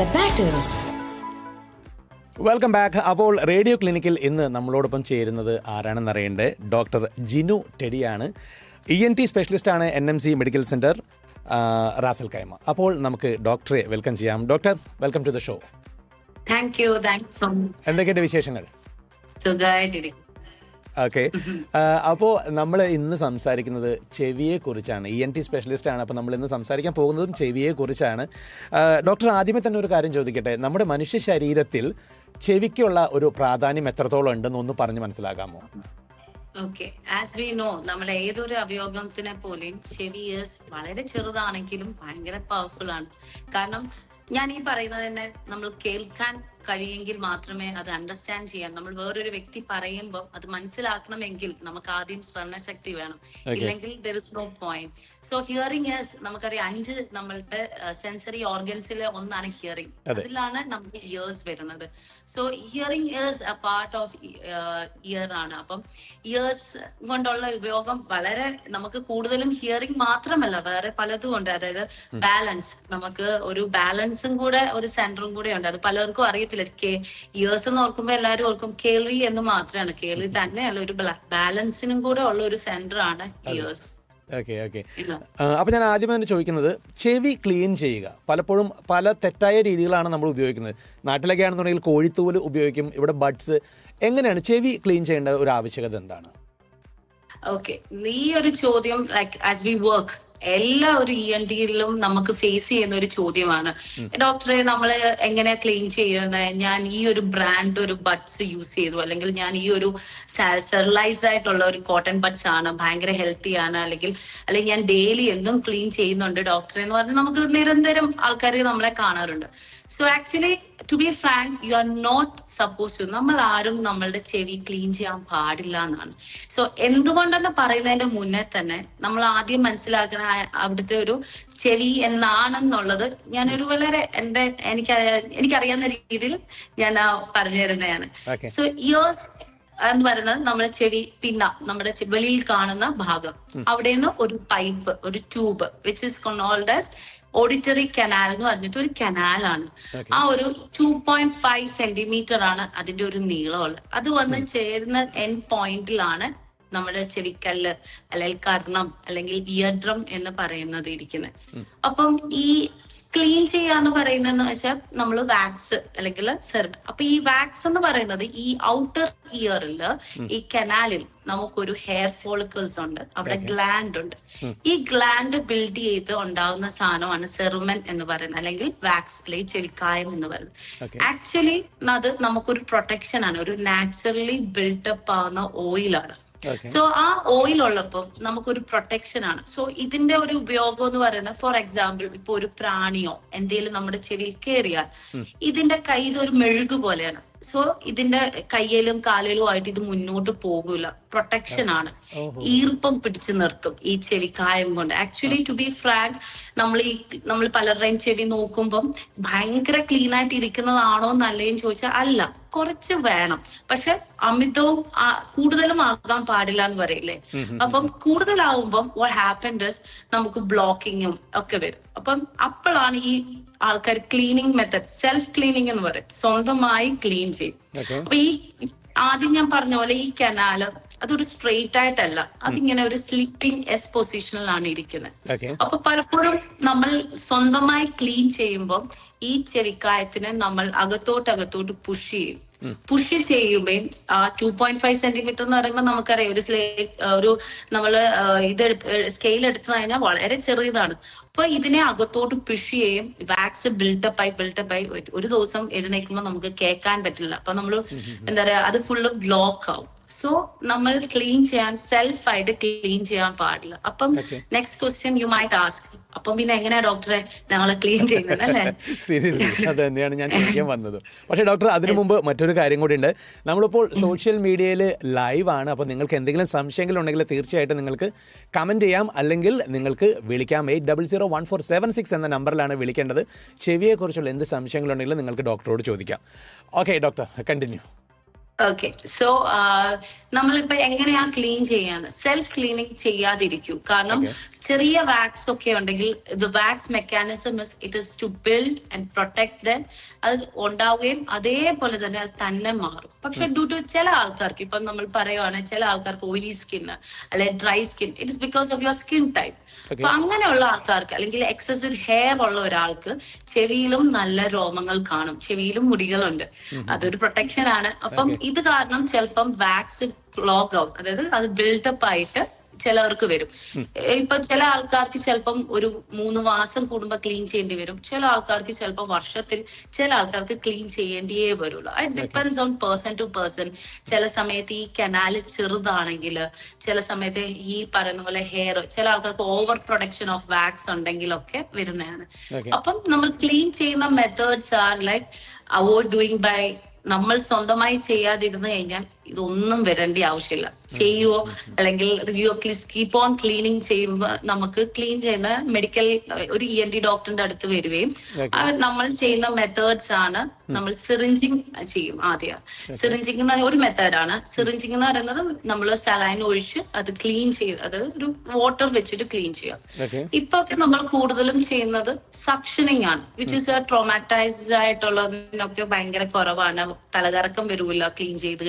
that matters. Welcome back അപ്പോൾ radio ക്ലിനിക്കിൽ ഇന്ന് നമ്മളോടൊപ്പം ചേരുന്നത് ആരാണെന്ന് അറിയേണ്ടത് ഡോക്ടർ ജിനു ടെഡിയാണ്. ഇ എൻ ടി സ്പെഷ്യലിസ്റ്റ് ആണ് N M C medical centre Ras Al Khaimah. അപ്പോൾ നമുക്ക് ഡോക്ടറെ വെൽക്കം ചെയ്യാം. Doctor welcome to the show thank you thank so much എന്തൊക്കെയുണ്ട് വിശേഷങ്ങൾ? സുഖമായിട്ടിരിക്കും ഓക്കെ. അപ്പോൾ നമ്മൾ ഇന്ന് സംസാരിക്കുന്നത് ചെവിയെ കുറിച്ചാണ് ഇ എൻ ടി സ്പെഷ്യലിസ്റ്റ് ആണ്. അപ്പോൾ നമ്മൾ ഇന്ന് സംസാരിക്കാൻ പോകുന്നതും ചെവിയെ കുറിച്ചാണ് ഡോക്ടർ ആദ്യമേ തന്നെ ഒരു കാര്യം ചോദിക്കട്ടെ? നമ്മുടെ മനുഷ്യ ശരീരത്തിൽ ചെവിക്കുള്ള ഒരു പ്രാധാന്യം എത്രത്തോളം ഉണ്ടെന്ന് ഒന്ന് പറഞ്ഞ് മനസ്സിലാക്കാമോ? ഓക്കെ. ആസ് വി നോ നമ്മൾ ഏതൊരു അവയോഗത്തിനെ പോലെയും ചെവി ഇയേഴ്സ് വളരെ ചെറുതാണെങ്കിലും ഭയങ്കര പവർഫുൾ ആണ്. കാരണം ഞാൻ ഈ പറയുന്നത് തന്നെ നമ്മൾ കേൾക്കാൻ കഴിയെങ്കിൽ മാത്രമേ അത് അണ്ടർസ്റ്റാൻഡ് ചെയ്യാൻ നമ്മൾ വേറൊരു വ്യക്തി പറയുമ്പോൾ അത് മനസ്സിലാക്കണമെങ്കിൽ നമുക്ക് ആദ്യം ശ്രവണശക്തി വേണം. ഇല്ലെങ്കിൽ there is no point so hearing is നമുക്കറിയാം അഞ്ച് നമ്മളുടെ സെൻസറി ഓർഗൻസിലെ ഒന്നാണ് ഹിയറിംഗ് അതിലാണ് നമുക്ക് ഇയേഴ്സ് വരുന്നത്. So hearing ears a part of ear ആണ്. അപ്പം ഇയേഴ്സ് കൊണ്ടുള്ള ഉപയോഗം വളരെ നമുക്ക് കൂടുതലും ഹിയറിംഗ് മാത്രമല്ല വേറെ പലതും ഉണ്ട്. അതായത് ബാലൻസ് നമുക്ക് ഒരു ബാലൻസും കൂടെ ഒരു സെന്ററും കൂടെ ഉണ്ട്. അത് പലർക്കും അറിയത്തില്ല. കേ ഇയേഴ്സ് എന്ന് ഓർക്കുമ്പോൾ എല്ലാവരും ഓർക്കും കേൾവി എന്ന് മാത്രമാണ് കേൾവി തന്നെയല്ല ഒരു ബാലൻസിനും കൂടെ ഉള്ള ഒരു സെന്റർ ആണ് ഇയേഴ്സ് ഓക്കെ ഓക്കെ അപ്പോൾ ഞാൻ ആദ്യം തന്നെ ചോദിക്കുന്നത് ചെവി ക്ലീൻ ചെയ്യുക. പലപ്പോഴും പല തെറ്റായ രീതികളാണ് നമ്മൾ ഉപയോഗിക്കുന്നത്. നാട്ടിലൊക്കെ ആണെന്നുണ്ടെങ്കിൽ കോഴിത്തൂൽ ഉപയോഗിക്കും ഇവിടെ ബഡ്സ് എങ്ങനെയാണ് ചെവി ക്ലീൻ ചെയ്യേണ്ട ഒരു ആവശ്യകത എന്താണ്? ഓക്കെ നീ ഒരു ചോദ്യം ലൈക്ക് ആസ് വി വർക്ക് എല്ലാ ഒരു ഇ എൻ ഡിയിലും നമുക്ക് ഫേസ് ചെയ്യുന്ന ഒരു ചോദ്യമാണ്. ഡോക്ടറെ നമ്മൾ എങ്ങനെ ക്ലീൻ ചെയ്യുന്നത് ഞാൻ ഈ ഒരു ബ്രാൻഡ് ഒരു ബഡ്സ് യൂസ് ചെയ്തു. അല്ലെങ്കിൽ ഞാൻ ഈ ഒരു സ്റ്റെറിലൈസ് ആയിട്ടുള്ള ഒരു കോട്ടൺ ബഡ്സ് ആണ് ഭയങ്കര ഹെൽത്തി ആണ്. അല്ലെങ്കിൽ അല്ലെങ്കിൽ ഞാൻ ഡെയിലി എന്തും ക്ലീൻ ചെയ്യുന്നുണ്ട്. ഡോക്ടറെ എന്ന് പറഞ്ഞാൽ നമുക്ക് നിരന്തരം ആൾക്കാർ നമ്മളെ കാണാറുണ്ട്. So actually to be frank you are not suppose to നമ്മൾ ആരും നമ്മളുടെ ചെവി ക്ലീൻ ചെയ്യാൻ പാടില്ല എന്നാണ്. സോ എന്തുകൊണ്ടെന്ന് പറയുന്നതിന്റെ മുന്നേ തന്നെ നമ്മൾ ആദ്യം മനസ്സിലാക്കുന്ന അവിടുത്തെ ഒരു ചെവി എന്നാണെന്നുള്ളത് ഞാനൊരു വളരെ എന്റെ എനിക്ക് എനിക്കറിയാവുന്ന രീതിയിൽ ഞാൻ പറഞ്ഞു തരുന്നതാണ്. സോ ഇയേഴ്സ് എന്ന് പറയുന്നത് നമ്മുടെ ചെവി പിന്ന നമ്മുടെ വെളിയിൽ കാണുന്ന ഭാഗം. അവിടെ നിന്ന് ഒരു പൈപ്പ് ഒരു tube which is called as auditory canal എന്ന് പറഞ്ഞിട്ട് ഒരു കനാലാണ് ആ ഒരു ടു പോയിന്റ് ഫൈവ് സെന്റിമീറ്റർ ആണ് അതിന്റെ ഒരു നീളമുള്ളത്. അത് വന്ന് ചേരുന്ന എൻഡ് പോയിന്റിലാണ് നമ്മുടെ ചെവിക്കല്ല് അല്ലെങ്കിൽ കർണം അല്ലെങ്കിൽ ഇയർ ഡ്രം എന്ന് പറയുന്നത് ഇരിക്കുന്നത് അപ്പം ഈ ക്ലീൻ ചെയ്യാന്ന് പറയുന്നതെന്ന് വെച്ചാൽ നമ്മൾ വാക്സ് അല്ലെങ്കിൽ സെർവ് അപ്പൊ ഈ വാക്സ് എന്ന് പറയുന്നത് ഈ ഔട്ടർ ഇയറിൽ ഈ കനാലിൽ നമുക്കൊരു ഹെയർ ഫോളിക്കിൾസ് ഉണ്ട്. അവിടെ ഗ്ലാൻഡ് ഉണ്ട്. ഈ ഗ്ലാൻഡ് ബിൽഡ് ചെയ്ത് ഉണ്ടാകുന്ന സാധനമാണ് സെറുമൻ എന്ന് പറയുന്നത് അല്ലെങ്കിൽ വാക്സ് അല്ലെങ്കിൽ ചെരിക്കായം എന്ന് പറയുന്നത്. ആക്ച്വലി അത് നമുക്കൊരു പ്രൊട്ടക്ഷൻ ആണ്. ഒരു നാച്ചുറലി ബിൽഡപ്പ് ആവുന്ന ഓയിലാണ്. സോ ആ ഓയിൽ ഉള്ളപ്പോൾ നമുക്കൊരു പ്രൊട്ടക്ഷൻ ആണ്. സോ ഇതിന്റെ ഒരു ഉപയോഗം എന്ന് പറയുന്നത് ഫോർ എക്സാമ്പിൾ ഇപ്പൊ ഒരു പ്രാണിയോ എന്തെങ്കിലും നമ്മുടെ ചെവിയിൽ കയറിയാൽ ഇതിന്റെ കൈ ഇതൊരു മെഴുകു പോലെയാണ്. സോ ഇതിന്റെ കയ്യിലും കാലിലും ആയിട്ട് ഇത് മുന്നോട്ട് പോകൂല. പ്രൊട്ടക്ഷൻ ആണ്. ഈർപ്പം പിടിച്ചു നിർത്തും. ഈ ചെടി കായം കൊണ്ട്. ആക്ച്വലി ടു ബി ഫ്രാങ്ക് നമ്മൾ ഈ നമ്മൾ പലരുടെയും ചെടി നോക്കുമ്പം ഭയങ്കര ക്ലീൻ ആയിട്ട് ഇരിക്കുന്നതാണോ നല്ലതെന്ന് ചോദിച്ചാൽ അല്ല. കുറച്ച് വേണം. പക്ഷെ അമിതവും കൂടുതലും ആകാൻ പാടില്ല എന്ന് പറയില്ലേ? അപ്പം കൂടുതലാവുമ്പം വാട്ട് ഹാപ്പൻഡ് നമുക്ക് ബ്ലോക്കിങ്ങും ഒക്കെ വരും. അപ്പം അപ്പോഴാണ് ഈ ആൾക്കാർ ക്ലീനിങ് മെത്തഡ് സെൽഫ് ക്ലീനിങ് എന്ന് പറയും. സ്വന്തമായി ക്ലീൻ ചെയ്യും. അപ്പൊ ഈ ആദ്യം ഞാൻ പറഞ്ഞ പോലെ ഈ കനാല് അതൊരു സ്ട്രെയിറ്റ് ആയിട്ടല്ല. അതിങ്ങനെ ഒരു സ്ലിപ്പിംഗ് എസ് പൊസിഷനിലാണ് ഇരിക്കുന്നത് അപ്പൊ പലപ്പോഴും നമ്മൾ സ്വന്തമായി ക്ലീൻ ചെയ്യുമ്പോൾ ഈ ചെവിക്കായത്തിന് നമ്മൾ അകത്തോട്ട് അകത്തോട്ട് പുഷ് ചെയ്യും പുഷ് ചെയ്യുമ്പോൾ ആ ടു പോയിന്റ് ഫൈവ് സെന്റിമീറ്റർ എന്ന് പറയുമ്പോൾ നമുക്കറിയാം ഒരു സ്ലേ ഒരു നമ്മൾ ഇത് സ്കെയിൽ എടുത്തു കഴിഞ്ഞാൽ വളരെ ചെറിയതാണ്. അപ്പൊ ഇതിനെ അകത്തോട്ട് പുഷ് ചെയ്യും. വാക്സ് ബിൽഡപ്പ് ആയി ബിൽഡപ്പ് ആയി ഒരു- ഒരു ദിവസം എഴുന്നേക്കുമ്പോൾ നമുക്ക് കേൾക്കാൻ പറ്റില്ല. അപ്പൊ നമ്മൾ എന്താ പറയാ അത് ഫുള്ള് ബ്ലോക്ക് ആവും. സോ നമ്മൾ ക്ലീൻ ചെയ്യാൻ സെൽഫ് ആയിട്ട് ക്ലീൻ ചെയ്യാൻ പാടില്ല. അപ്പം next question you might ask അപ്പം പിന്നെ എങ്ങനെയാ ഡോക്ടറെ ഞങ്ങളെ ക്ലീൻ ചെയ്യുന്നത് അല്ലേ? സീരിയസ്ലി അത് തന്നെയാണ് ഞാൻ ചോദിക്കാൻ വന്നത്. പക്ഷേ ഡോക്ടർ അതിനു മുമ്പ് മറ്റൊരു കാര്യം കൂടി ഉണ്ട്. നമ്മളിപ്പോൾ സോഷ്യൽ മീഡിയയിൽ ലൈവ് ആണ്. അപ്പോൾ നിങ്ങൾക്ക് എന്തെങ്കിലും സംശയങ്ങൾ ഉണ്ടെങ്കിൽ തീർച്ചയായിട്ടും നിങ്ങൾക്ക് കമന്റ് ചെയ്യാം. അല്ലെങ്കിൽ നിങ്ങൾക്ക് വിളിക്കാം. Eight double zero one four seven six എന്ന നമ്പറിലാണ് വിളിക്കേണ്ടത്. ചെവിയെക്കുറിച്ചുള്ള എന്ത് സംശയങ്ങളുണ്ടെങ്കിലും നിങ്ങൾക്ക് ഡോക്ടറോട് ചോദിക്കാം. Okay doctor continue okay so നമ്മളിപ്പോ എങ്ങനെയാ ക്ലീൻ ചെയ്യാണ് സെൽഫ് ക്ലീനിങ് ചെയ്യാതിരിക്കൂ. കാരണം ചെറിയ വാക്സ് ഒക്കെ ഉണ്ടെങ്കിൽ the wax mechanism it is to build and protect then അത് ഉണ്ടാവുകയും അതേപോലെ തന്നെ അത് തന്നെ മാറും. പക്ഷെ ഡ്യൂ ടു ചില ആൾക്കാർക്ക് ഇപ്പം നമ്മൾ പറയുവാണ് ചില ആൾക്കാർക്ക് ഓയിലി സ്കിൻ അല്ലെ dry skin it is because of your skin type അപ്പൊ അങ്ങനെയുള്ള ആൾക്കാർക്ക് അല്ലെങ്കിൽ എക്സസീവ് ഹെയർ ഉള്ള ഒരാൾക്ക് ചെവിയിലും നല്ല രോമങ്ങൾ കാണും. ചെവിയിലും മുടികളുണ്ട്. അതൊരു പ്രൊട്ടക്ഷൻ ആണ്. അപ്പം ഇത് കാരണം ചിലപ്പം വാക്സിൻ ക്ലോഗ് ഔട്ട് അതായത് അത് ബിൽഡപ്പ് ആയിട്ട് ചിലവർക്ക് വരും. ഇപ്പൊ ചില ആൾക്കാർക്ക് ചിലപ്പം ഒരു മൂന്ന് മാസം കൂടുമ്പോ ക്ലീൻ ചെയ്യേണ്ടി വരും. ചില ആൾക്കാർക്ക് ചിലപ്പോൾ വർഷത്തിൽ ചില ആൾക്കാർക്ക് ക്ലീൻ ചെയ്യേണ്ടിയേ വരുള്ളൂ. It depends on person to person ചില സമയത്ത് ഈ കനാല് ചെറുതാണെങ്കിൽ ചില സമയത്ത് ഈ പറയുന്ന പോലെ ഹെയർ ചില ആൾക്കാർക്ക് ഓവർ പ്രൊഡക്ഷൻ ഓഫ് വാക്സ് ഉണ്ടെങ്കിലൊക്കെ വരുന്നതാണ്. അപ്പം നമ്മൾ ക്ലീൻ ചെയ്യുന്ന methods are like avoid doing by നമ്മൾ സ്വന്തമായി ചെയ്യാതിരുന്നു കഴിഞ്ഞാൽ ഇതൊന്നും വരേണ്ട ആവശ്യമില്ല. ചെയ്യുവോ? അല്ലെങ്കിൽ യു കീപ്പ് ഓൺ ക്ലീനിങ് ചെയ്യുമ്പോൾ നമുക്ക് ക്ലീൻ ചെയ്യുന്ന മെഡിക്കൽ ഒരു ഇ എൻ ഡി ഡോക്ടറിന്റെ അടുത്ത് വരികയും അവർ നമ്മൾ ചെയ്യുന്ന മെത്തേഡ്സ് ആണ് നമ്മൾ സിറിഞ്ചിങ് ചെയ്യും ആദ്യം. സിറിഞ്ചിങ് എന്ന ഒരു മെത്തേഡാണ് സിറിഞ്ചിങ് എന്ന് പറയുന്നത് നമ്മൾ സലൈൻ ഒഴിച്ച് അത് ക്ലീൻ ചെയ്ത് അത് ഒരു വാട്ടർ വെച്ചിട്ട് ക്ലീൻ ചെയ്യാം ഇപ്പൊ ഒക്കെ നമ്മൾ കൂടുതലും ചെയ്യുന്നത് സക്ഷനിങ് ആണ്. വിച്ച് ഇസ് ട്രോമാറ്റൈസ്ഡ് ആയിട്ടുള്ളതിനൊക്കെ ഭയങ്കര കുറവാണ്. തലകറക്കം വരൂല ക്ലീൻ ചെയ്ത്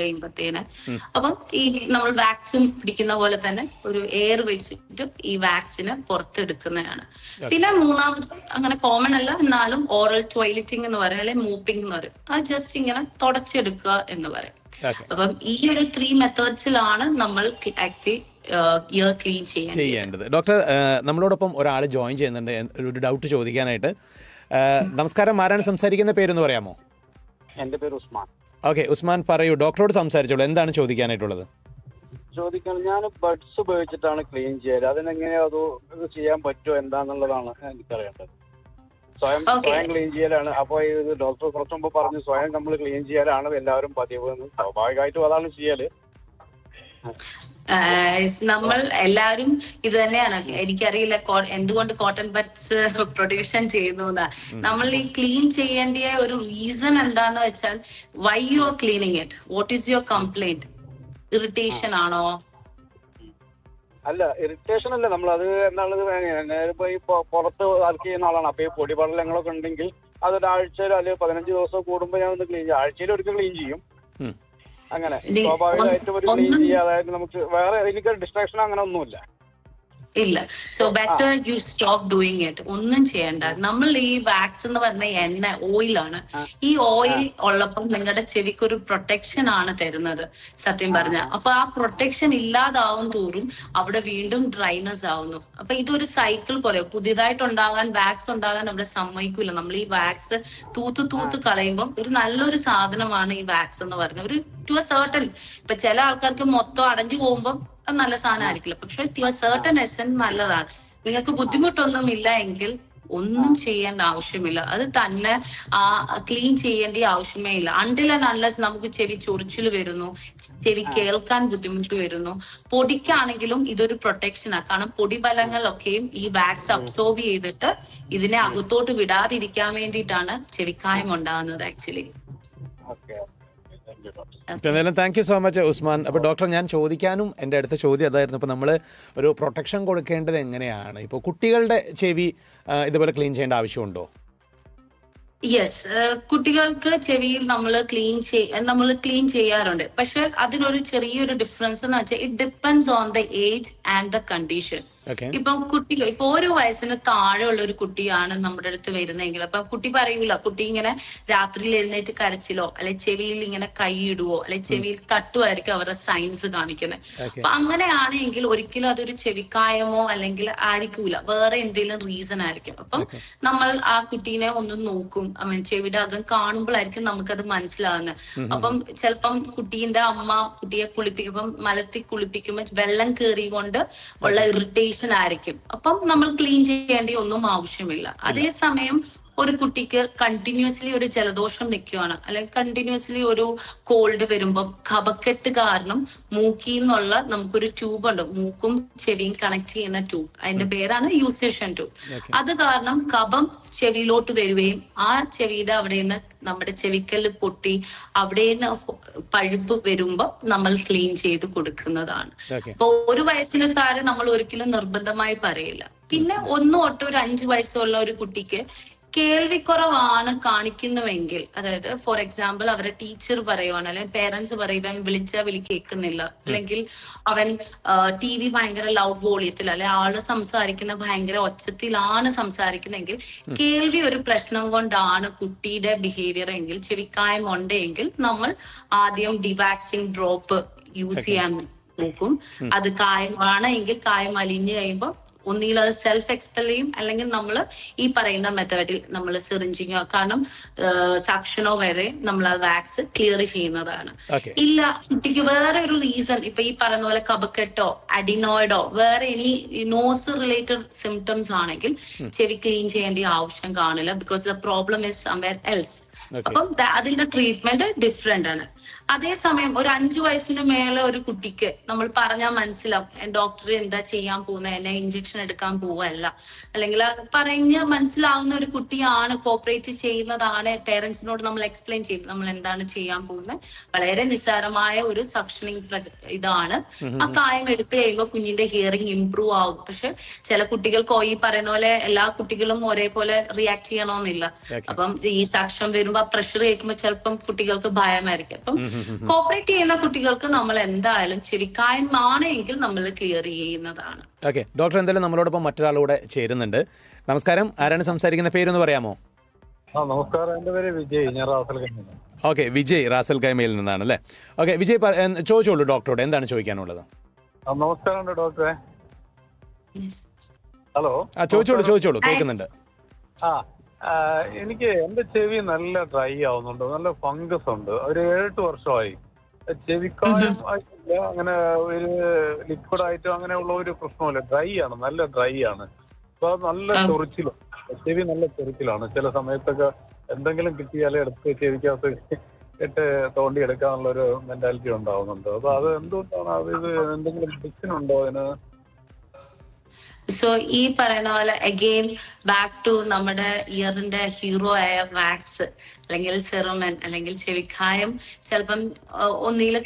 കഴിയുമ്പത്തേന് അപ്പം ഈ നമ്മൾ വാക്സിൻ പിടിക്കുന്ന പോലെ തന്നെ ഒരു എയർ വെച്ചിട്ട് ഈ വാക്സിന് പുറത്തെടുക്കുന്നതാണ്. പിന്നെ മൂന്നാമത് അങ്ങനെ കോമൺ അല്ല എന്നാലും ഓറൽ ടോയ്ലറ്റിംഗ് എന്ന് പറയും അല്ലെങ്കിൽ മൂപ്പിംഗ് എന്ന് പറയും. അത് ജസ്റ്റ് ഇങ്ങനെ തുടച്ചെടുക്കുക എന്ന് പറയും. അപ്പം ഈ ഒരു ത്രീ മെത്തേഡ്സിലാണ് നമ്മൾ ആക്ച്വലി ഇയർ ക്ലീൻ ചെയ്യേണ്ടത്. ഡോക്ടർ നമ്മളോടൊപ്പം ഒരാൾ ജോയിൻ ചെയ്യുന്നുണ്ട്. ഒരു ഡൗട്ട് ചോദിക്കാനായിട്ട്. നമസ്കാരം. ആരാണ് സംസാരിക്കുന്ന പേരൊന്ന് പറയാമോ? എന്റെ പേര് ഉസ്മാൻ. ഓക്കെ ഉസ്മാൻ പറയൂ. ഡോക്ടറോട് സംസാരിച്ചോളൂ. എന്താണ് ചോദിക്കാനായിട്ടുള്ളത്? ചോദിക്കാൻ ഞാൻ ബഡ്സ് ഉപയോഗിച്ചിട്ടാണ് ക്ലീൻ ചെയ്യൽ. അതിനെങ്ങനെയാ അത് ചെയ്യാൻ പറ്റുമോ എന്താന്നുള്ളതാണ് എനിക്കറിയേണ്ടത്. സ്വയം സ്വയം ക്ലീൻ ചെയ്യലാണ്. അപ്പൊ ഇത് ഡോക്ടർ കുറച്ച് മുമ്പ് പറഞ്ഞു സ്വയം നമ്മൾ ക്ലീൻ ചെയ്യലാണ് എല്ലാവരും പതിവ് സ്വാഭാവികമായിട്ടും അതാണ് ചെയ്യൽ. നമ്മൾ എല്ലാവരും ഇത് തന്നെയാണ്. എനിക്കറിയില്ല എന്തുകൊണ്ട് കോട്ടൺ ബഡ്സ് പ്രൊഡ്യൂഷൻ ചെയ്യുന്നു എന്നാ നമ്മൾ ഈ ക്ലീൻ ചെയ്യേണ്ട ഒരു റീസൺ എന്താന്ന് വെച്ചാൽ why you are cleaning it what is your complaint irritation ആണോ? അല്ല ഇറിറ്റേഷൻ അല്ല. നമ്മൾ അത് എന്താണത് ഞാനിപ്പോ ഈ പുറത്ത് വർക്ക് ചെയ്യുന്ന ആളാണ്. അപ്പൊ ഈ പൊടിപടലങ്ങളൊക്കെ ഉണ്ടെങ്കിൽ അതൊരാഴ്ചയിലോ അല്ലെങ്കിൽ പതിനഞ്ച് ദിവസം കൂടുമ്പോൾ ഞാൻ ഒന്ന് ക്ലീൻ ചെയ്യും. ആഴ്ചയിൽ ഒരിക്കൽ ക്ലീൻ ചെയ്യും. അങ്ങനെ സ്വാഭാവികമായിട്ടും ഒരു ക്ലീൻ അതായത് നമുക്ക് വേറെ എനിക്ക് ഡിസ്ട്രാക്ഷൻ അങ്ങനെ ഒന്നുമില്ല. ഇല്ല. So better you stop doing it ഒന്നും ചെയ്യണ്ട. നമ്മൾ ഈ വാക്സ് എന്ന് പറഞ്ഞ എണ്ണ ഓയിലാണ് ഈ ഓയിൽ ഉള്ളപ്പോൾ നിങ്ങളുടെ ചെവിക്ക് ഒരു പ്രൊട്ടക്ഷൻ ആണ് തരുന്നത്. സത്യം പറഞ്ഞ. അപ്പൊ ആ പ്രൊട്ടക്ഷൻ ഇല്ലാതാവും തോറും അവിടെ വീണ്ടും ഡ്രൈനസ് ആവുന്നു. അപ്പൊ ഇതൊരു സൈക്കിൾ പോലെ. പുതിയതായിട്ട് ഉണ്ടാകാൻ വാക്സ് ഉണ്ടാകാൻ അവിടെ സമ്മതിക്കൂല. നമ്മൾ ഈ വാക്സ് തൂത്ത് തൂത്ത് കളയുമ്പോൾ ഒരു നല്ലൊരു സാധനമാണ് ഈ വാക്സ് എന്ന് പറഞ്ഞ. ഒരു ടു എ സർട്ടൻ ഇപ്പൊ ചില ആൾക്കാർക്ക് മൊത്തം അടഞ്ഞു പോകുമ്പോൾ അത് നല്ല സാധനമായിരിക്കില്ല. പക്ഷെ ടു എ സർട്ടൻ എസൻ നല്ലതാണ്. നിങ്ങൾക്ക് ബുദ്ധിമുട്ടൊന്നും ഇല്ല എങ്കിൽ ഒന്നും ചെയ്യേണ്ട ആവശ്യമില്ല. അത് തന്നെ ആ ക്ലീൻ ചെയ്യേണ്ട ആവശ്യമേ ഇല്ല. അണ്ടിൽ ആൻഡ് അൺലെസ് നമുക്ക് ചെവി ചൊറിച്ചിൽ വരുന്നു ചെവി കേൾക്കാൻ ബുദ്ധിമുട്ട് വരുന്നു. പൊടിക്കാണെങ്കിലും ഇതൊരു പ്രൊട്ടക്ഷനാണ് കാരണം പൊടിബലങ്ങളൊക്കെയും ഈ വാക്സ് അബ്സോർബ് ചെയ്തിട്ട് ഇതിനെ അകത്തോട്ട് വിടാതിരിക്കാൻ വേണ്ടിയിട്ടാണ് ചെവിക്കായം ഉണ്ടാകുന്നത് ആക്ച്വലി എന്തായാലും thank you so much Usman. അപ്പോൾ ഡോക്ടർ ഞാൻ ചോദിക്കാനും എന്റെ അടുത്ത ചോദ്യം അതായിരുന്നു. ഇപ്പോൾ നമ്മൾ ഒരു പ്രൊട്ടക്ഷൻ കൊടുക്കേണ്ടത് എങ്ങനെയാണ്? ഇപ്പോൾ കുട്ടികളുടെ ചെവി ഇതുപോലെ ക്ലീൻ ചെയ്യേണ്ട ആവശ്യമുണ്ടോ? യെസ് കുട്ടികൾക്ക് ചെവിയിൽ നമ്മൾ ക്ലീൻ നമ്മൾ ക്ലീൻ ചെയ്യാറുണ്ട്. പക്ഷെ അതിനൊരു ചെറിയൊരു ഡിഫറൻസ് എന്ന് വെച്ചാൽ it depends on the age and the condition ഇപ്പൊ കുട്ടികൾ ഇപ്പൊ ഓരോ വയസ്സിന് താഴെയുള്ള ഒരു കുട്ടിയാണ് നമ്മുടെ അടുത്ത് വരുന്നതെങ്കിൽ അപ്പൊ കുട്ടി പറയൂല കുട്ടി ഇങ്ങനെ രാത്രിയിൽ എഴുന്നേറ്റ് കരച്ചിലോ അല്ലെ ചെവിയിൽ ഇങ്ങനെ കൈയിടുവോ അല്ലെ ചെവിയിൽ തട്ടുമായിരിക്കും അവരുടെ സയൻസ് കാണിക്കുന്നത്. അപ്പൊ അങ്ങനെയാണെങ്കിൽ ഒരിക്കലും അതൊരു ചെവിക്കായമോ അല്ലെങ്കിൽ ആയിരിക്കൂല. വേറെ എന്തെങ്കിലും റീസൺ ആയിരിക്കും. അപ്പം നമ്മൾ ആ കുട്ടീനെ ഒന്ന് നോക്കും. ചെവിയുടെ അകം കാണുമ്പോഴായിരിക്കും നമുക്കത് മനസ്സിലാകുന്നത് അപ്പം ചിലപ്പം കുട്ടീന്റെ അമ്മ കുട്ടിയെ കുളിപ്പിക്കുമ്പം മലത്തിൽ കുളിപ്പിക്കുമ്പോൾ വെള്ളം കയറി കൊണ്ട് ഉള്ള ഇറിറ്റേഷൻ ആയിരിക്കും. അപ്പം നമ്മൾ ക്ലീൻ ചെയ്യേണ്ട ഒന്നും ആവശ്യമില്ല. അതേസമയം ഒരു കുട്ടിക്ക് കണ്ടിന്യൂസ്ലി ഒരു ജലദോഷം നിൽക്കുവാണ് അല്ലെങ്കിൽ കണ്ടിന്യൂസ്ലി ഒരു കോൾഡ് വരുമ്പോൾ കപക്കെട്ട് കാരണം മൂക്കിൽ നിന്നുള്ള നമുക്കൊരു ട്യൂബ് ഉണ്ട്. മൂക്കും ചെവിയും കണക്ട് ചെയ്യുന്ന ട്യൂബ് അതിന്റെ പേരാണ് യൂസേഷൻ ട്യൂബ് അത് കാരണം കപം ചെവിയിലോട്ട് വരികയും ആ ചെവിയുടെ അവിടെ നിന്ന് നമ്മുടെ ചെവിക്കല്ല് പൊട്ടി അവിടെ നിന്ന് പഴുപ്പ് വരുമ്പോൾ നമ്മൾ ക്ലീൻ ചെയ്ത് കൊടുക്കുന്നതാണ്. അപ്പൊ ഒരു വയസ്സിന് താഴെ നമ്മൾ ഒരിക്കലും നിർബന്ധമായി പറയില്ല. പിന്നെ ഒന്ന് തൊട്ട് ഒരു അഞ്ചു വയസ്സുള്ള ഒരു കുട്ടിക്ക് കേൾവിക്കുറവാണ് കാണിക്കുന്നുവെങ്കിൽ അതായത് ഫോർ എക്സാമ്പിൾ അവരെ ടീച്ചർ പറയുവാണ് അല്ലെങ്കിൽ പേരൻസ് പറയുക അവൻ വിളിച്ചാൽ വിളി കേൾക്കുന്നില്ല. അല്ലെങ്കിൽ അവൻ ടി വി ഭയങ്കര ലവ് വോളിയത്തിൽ അല്ലെ ആൾ സംസാരിക്കുന്ന ഭയങ്കര ഒച്ചത്തിലാണ് സംസാരിക്കുന്നതെങ്കിൽ കേൾവി ഒരു പ്രശ്നം കൊണ്ടാണ് കുട്ടിയുടെ ബിഹേവിയർ എങ്കിൽ ചെവിക്കായം ഉണ്ടെങ്കിൽ നമ്മൾ ആദ്യം ഡിവാക്സിങ് ഡ്രോപ്പ് യൂസ് ചെയ്യാൻ നോക്കും. അത് കായമാണ് എങ്കിൽ കായം അലിഞ്ഞു കഴിയുമ്പോൾ ഒന്നുകിൽ അത് സെൽഫ് എക്സ്പെൽ ചെയ്യും അല്ലെങ്കിൽ നമ്മൾ ഈ പറയുന്ന മെത്തേഡിൽ നമ്മൾ സിറിഞ്ചിങ്ങോ കാരണം സാക്ഷനോ വരെ നമ്മൾ ആ വാക്സ് ക്ലിയർ ചെയ്യുന്നതാണ്. ഇല്ല കുട്ടിക്ക് വേറെ ഒരു റീസൺ ഇപ്പൊ ഈ പറയുന്ന പോലെ കബക്കെട്ടോ അഡിനോയിഡോ വേറെ എനി നോസ് റിലേറ്റഡ് സിംറ്റംസ് ആണെങ്കിൽ ചെവി ക്ലീൻ ചെയ്യേണ്ട ആവശ്യം കാണില്ല because the problem is somewhere else. അപ്പം അതിന്റെ ട്രീറ്റ്മെന്റ് ഡിഫറെന്റ് ആണ്. അതേസമയം ഒരു അഞ്ചു വയസ്സിന് മേലെ ഒരു കുട്ടിക്ക് നമ്മൾ പറഞ്ഞാൽ മനസ്സിലാവും ഡോക്ടർ എന്താ ചെയ്യാൻ പോകുന്നത് എന്നെ ഇഞ്ചക്ഷൻ എടുക്കാൻ പോവല്ല. അല്ലെങ്കിൽ പറഞ്ഞ് മനസ്സിലാവുന്ന ഒരു കുട്ടിയാണ് കോപ്പറേറ്റ് ചെയ്യുന്നതാണ് പേരൻസിനോട് നമ്മൾ എക്സ്പ്ലെയിൻ ചെയ്യും നമ്മൾ എന്താണ് ചെയ്യാൻ പോകുന്നത് വളരെ നിസ്സാരമായ ഒരു സക്ഷനിങ് ഇതാണ്. ആ കായം എടുത്തു കഴിയുമ്പോൾ കുഞ്ഞിന്റെ ഹിയറിംഗ് ഇംപ്രൂവ് ആവും. പക്ഷെ ചില കുട്ടികൾക്ക് ഈ പറയുന്ന പോലെ എല്ലാ കുട്ടികളും ഒരേപോലെ റിയാക്ട് ചെയ്യണമെന്നില്ല അപ്പം ഈ സാക്ഷ്യം വരുമ്പോ പ്രഷർ കേൾക്കുമ്പോൾ ചിലപ്പം കുട്ടികൾക്ക് ഭയമായിരിക്കും. അപ്പം കോപ്പറേറ്റ് ചെയ്യുന്ന കുട്ടികൾക്ക് നമ്മൾ എന്തായാലും ചെവിക്കായം എങ്കിൽ നമ്മൾ ക്ലിയർ ചെയ്യുന്നതാണ്. ഓക്കെ ഡോക്ടർ എന്തായാലും നമ്മളോടൊപ്പം മറ്റൊരാളൂടെ ചേരുന്നുണ്ട്. നമസ്കാരം ആരാണ് സംസാരിക്കുന്ന പേരൊന്ന് പറയാമോ? ആ നമസ്കാരം എന്റെ പേര് വിജയ് ഞാൻ Ras Al okay Vijay Ras Al കൈമയിൽ നിന്നാണ് അല്ലേ? ഓക്കെ വിജയ് ചോദിച്ചോളൂ ഡോക്ടറോട് എന്താണ് ചോദിക്കാനുള്ളത്? നമസ്കാരം ഡോക്ടറെ. ഹലോ? ആ ചോദിച്ചോളൂ ചോദിച്ചോളൂ കേൾക്കുന്നുണ്ട്. ആ, എനിക്ക് എന്റെ ചെവി നല്ല ഡ്രൈ ആവുന്നുണ്ട്. നല്ല ഫംഗസ് ഉണ്ട്. ഒരു ഏഴെട്ട് വർഷമായി. ചെവിക്കാലം ആയിട്ടില്ല. അങ്ങനെ ഒരു ലിക്വിഡ് ആയിട്ടോ അങ്ങനെയുള്ള ഒരു പ്രശ്നമില്ല ഡ്രൈ ആണ്. നല്ല ഡ്രൈ ആണ്. അപ്പൊ നല്ല. ചൊറിച്ചിലും. ചെവി നല്ല ചൊറിച്ചിലാണ്. ചില സമയത്തൊക്കെ എന്തെങ്കിലും കിട്ടിയാലേ എടുത്ത് ചെവിക്കകത്ത് ഇട്ട് തോണ്ടി എടുക്കാനുള്ള ഒരു മെന്റാലിറ്റി ഉണ്ടാവുന്നുണ്ട്. അപ്പൊ അത് എന്തുകൊണ്ടാണ്? അത് ഇത് എന്തെങ്കിലും പ്രശ്നമുണ്ടോ അതിന്? സോ ഈ പറയുന്ന പോലെ അഗെയിൻ ബാക്ക് ടു നമ്മുടെ ഇയറിന്റെ ഹീറോ ആയ വാക്സ് അല്ലെങ്കിൽ സെറുമൻ അല്ലെങ്കിൽ ചെവിക്കായം ചിലപ്പം ഒന്നിൽ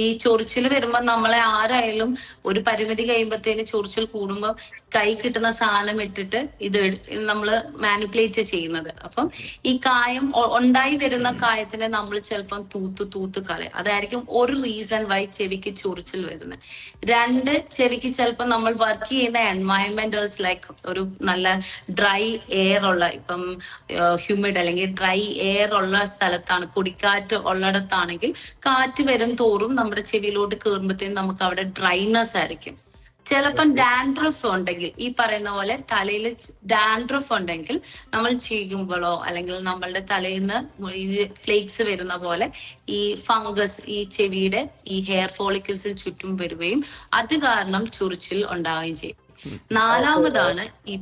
ഈ ചൊറിച്ചിൽ വരുമ്പോൾ നമ്മളെ ആരായാലും ഒരു പരിമിതി കഴിയുമ്പോഴത്തേന് ചൊറിച്ചിൽ കൂടുമ്പോൾ കൈ കിട്ടുന്ന സാധനം ഇട്ടിട്ട് ഇത് നമ്മൾ മാനിപ്പുലേറ്റ് ചെയ്യുന്നത്. അപ്പം ഈ കായം ഉണ്ടായി വരുന്ന കായത്തിനെ നമ്മൾ ചിലപ്പം തൂത്ത് തൂത്ത് കളയും. അതായിരിക്കും ഒരു റീസൺ വൈ ചെവിക്ക് ചൊറിച്ചിൽ വരുന്നത് രണ്ട് ചെവിക്ക് ചിലപ്പം നമ്മൾ വർക്ക് ചെയ്യുന്ന എൻവയൺമെന്റ് ലൈക്ക് ഒരു നല്ല ഡ്രൈ എയർ ഉള്ള ഇപ്പം ഹ്യൂമിഡ് അല്ലെങ്കിൽ ഡ്രൈ എയർ ഉള്ള സ്ഥലത്താണ് പൊടിക്കാറ്റ് ഉള്ളിടത്താണെങ്കിൽ കാറ്റ് വരും തോറും നമ്മുടെ ചെവിയിലോട്ട് കയറുമ്പോഴത്തേക്കും നമുക്ക് അവിടെ ഡ്രൈനെസ് ആയിരിക്കും. ചിലപ്പം ഡാൻഡ്രഫ് ഉണ്ടെങ്കിൽ ഈ പറയുന്ന പോലെ തലയിൽ ഡാൻഡ്രഫ് ഉണ്ടെങ്കിൽ നമ്മൾ ചെയ്യുമ്പോഴോ അല്ലെങ്കിൽ നമ്മളുടെ തലയിൽ നിന്ന് ഈ ഫ്ലേക്സ് വരുന്ന പോലെ ഈ ഫംഗസ് ഈ ചെവിയുടെ ഈ ഹെയർ ഫോളിക്കിൾസിൽ ചുറ്റും വരികയും അത് കാരണം ചൊറിച്ചിൽ ഉണ്ടാവുകയും ചെയ്യും. നാലാമതാണ് ഈ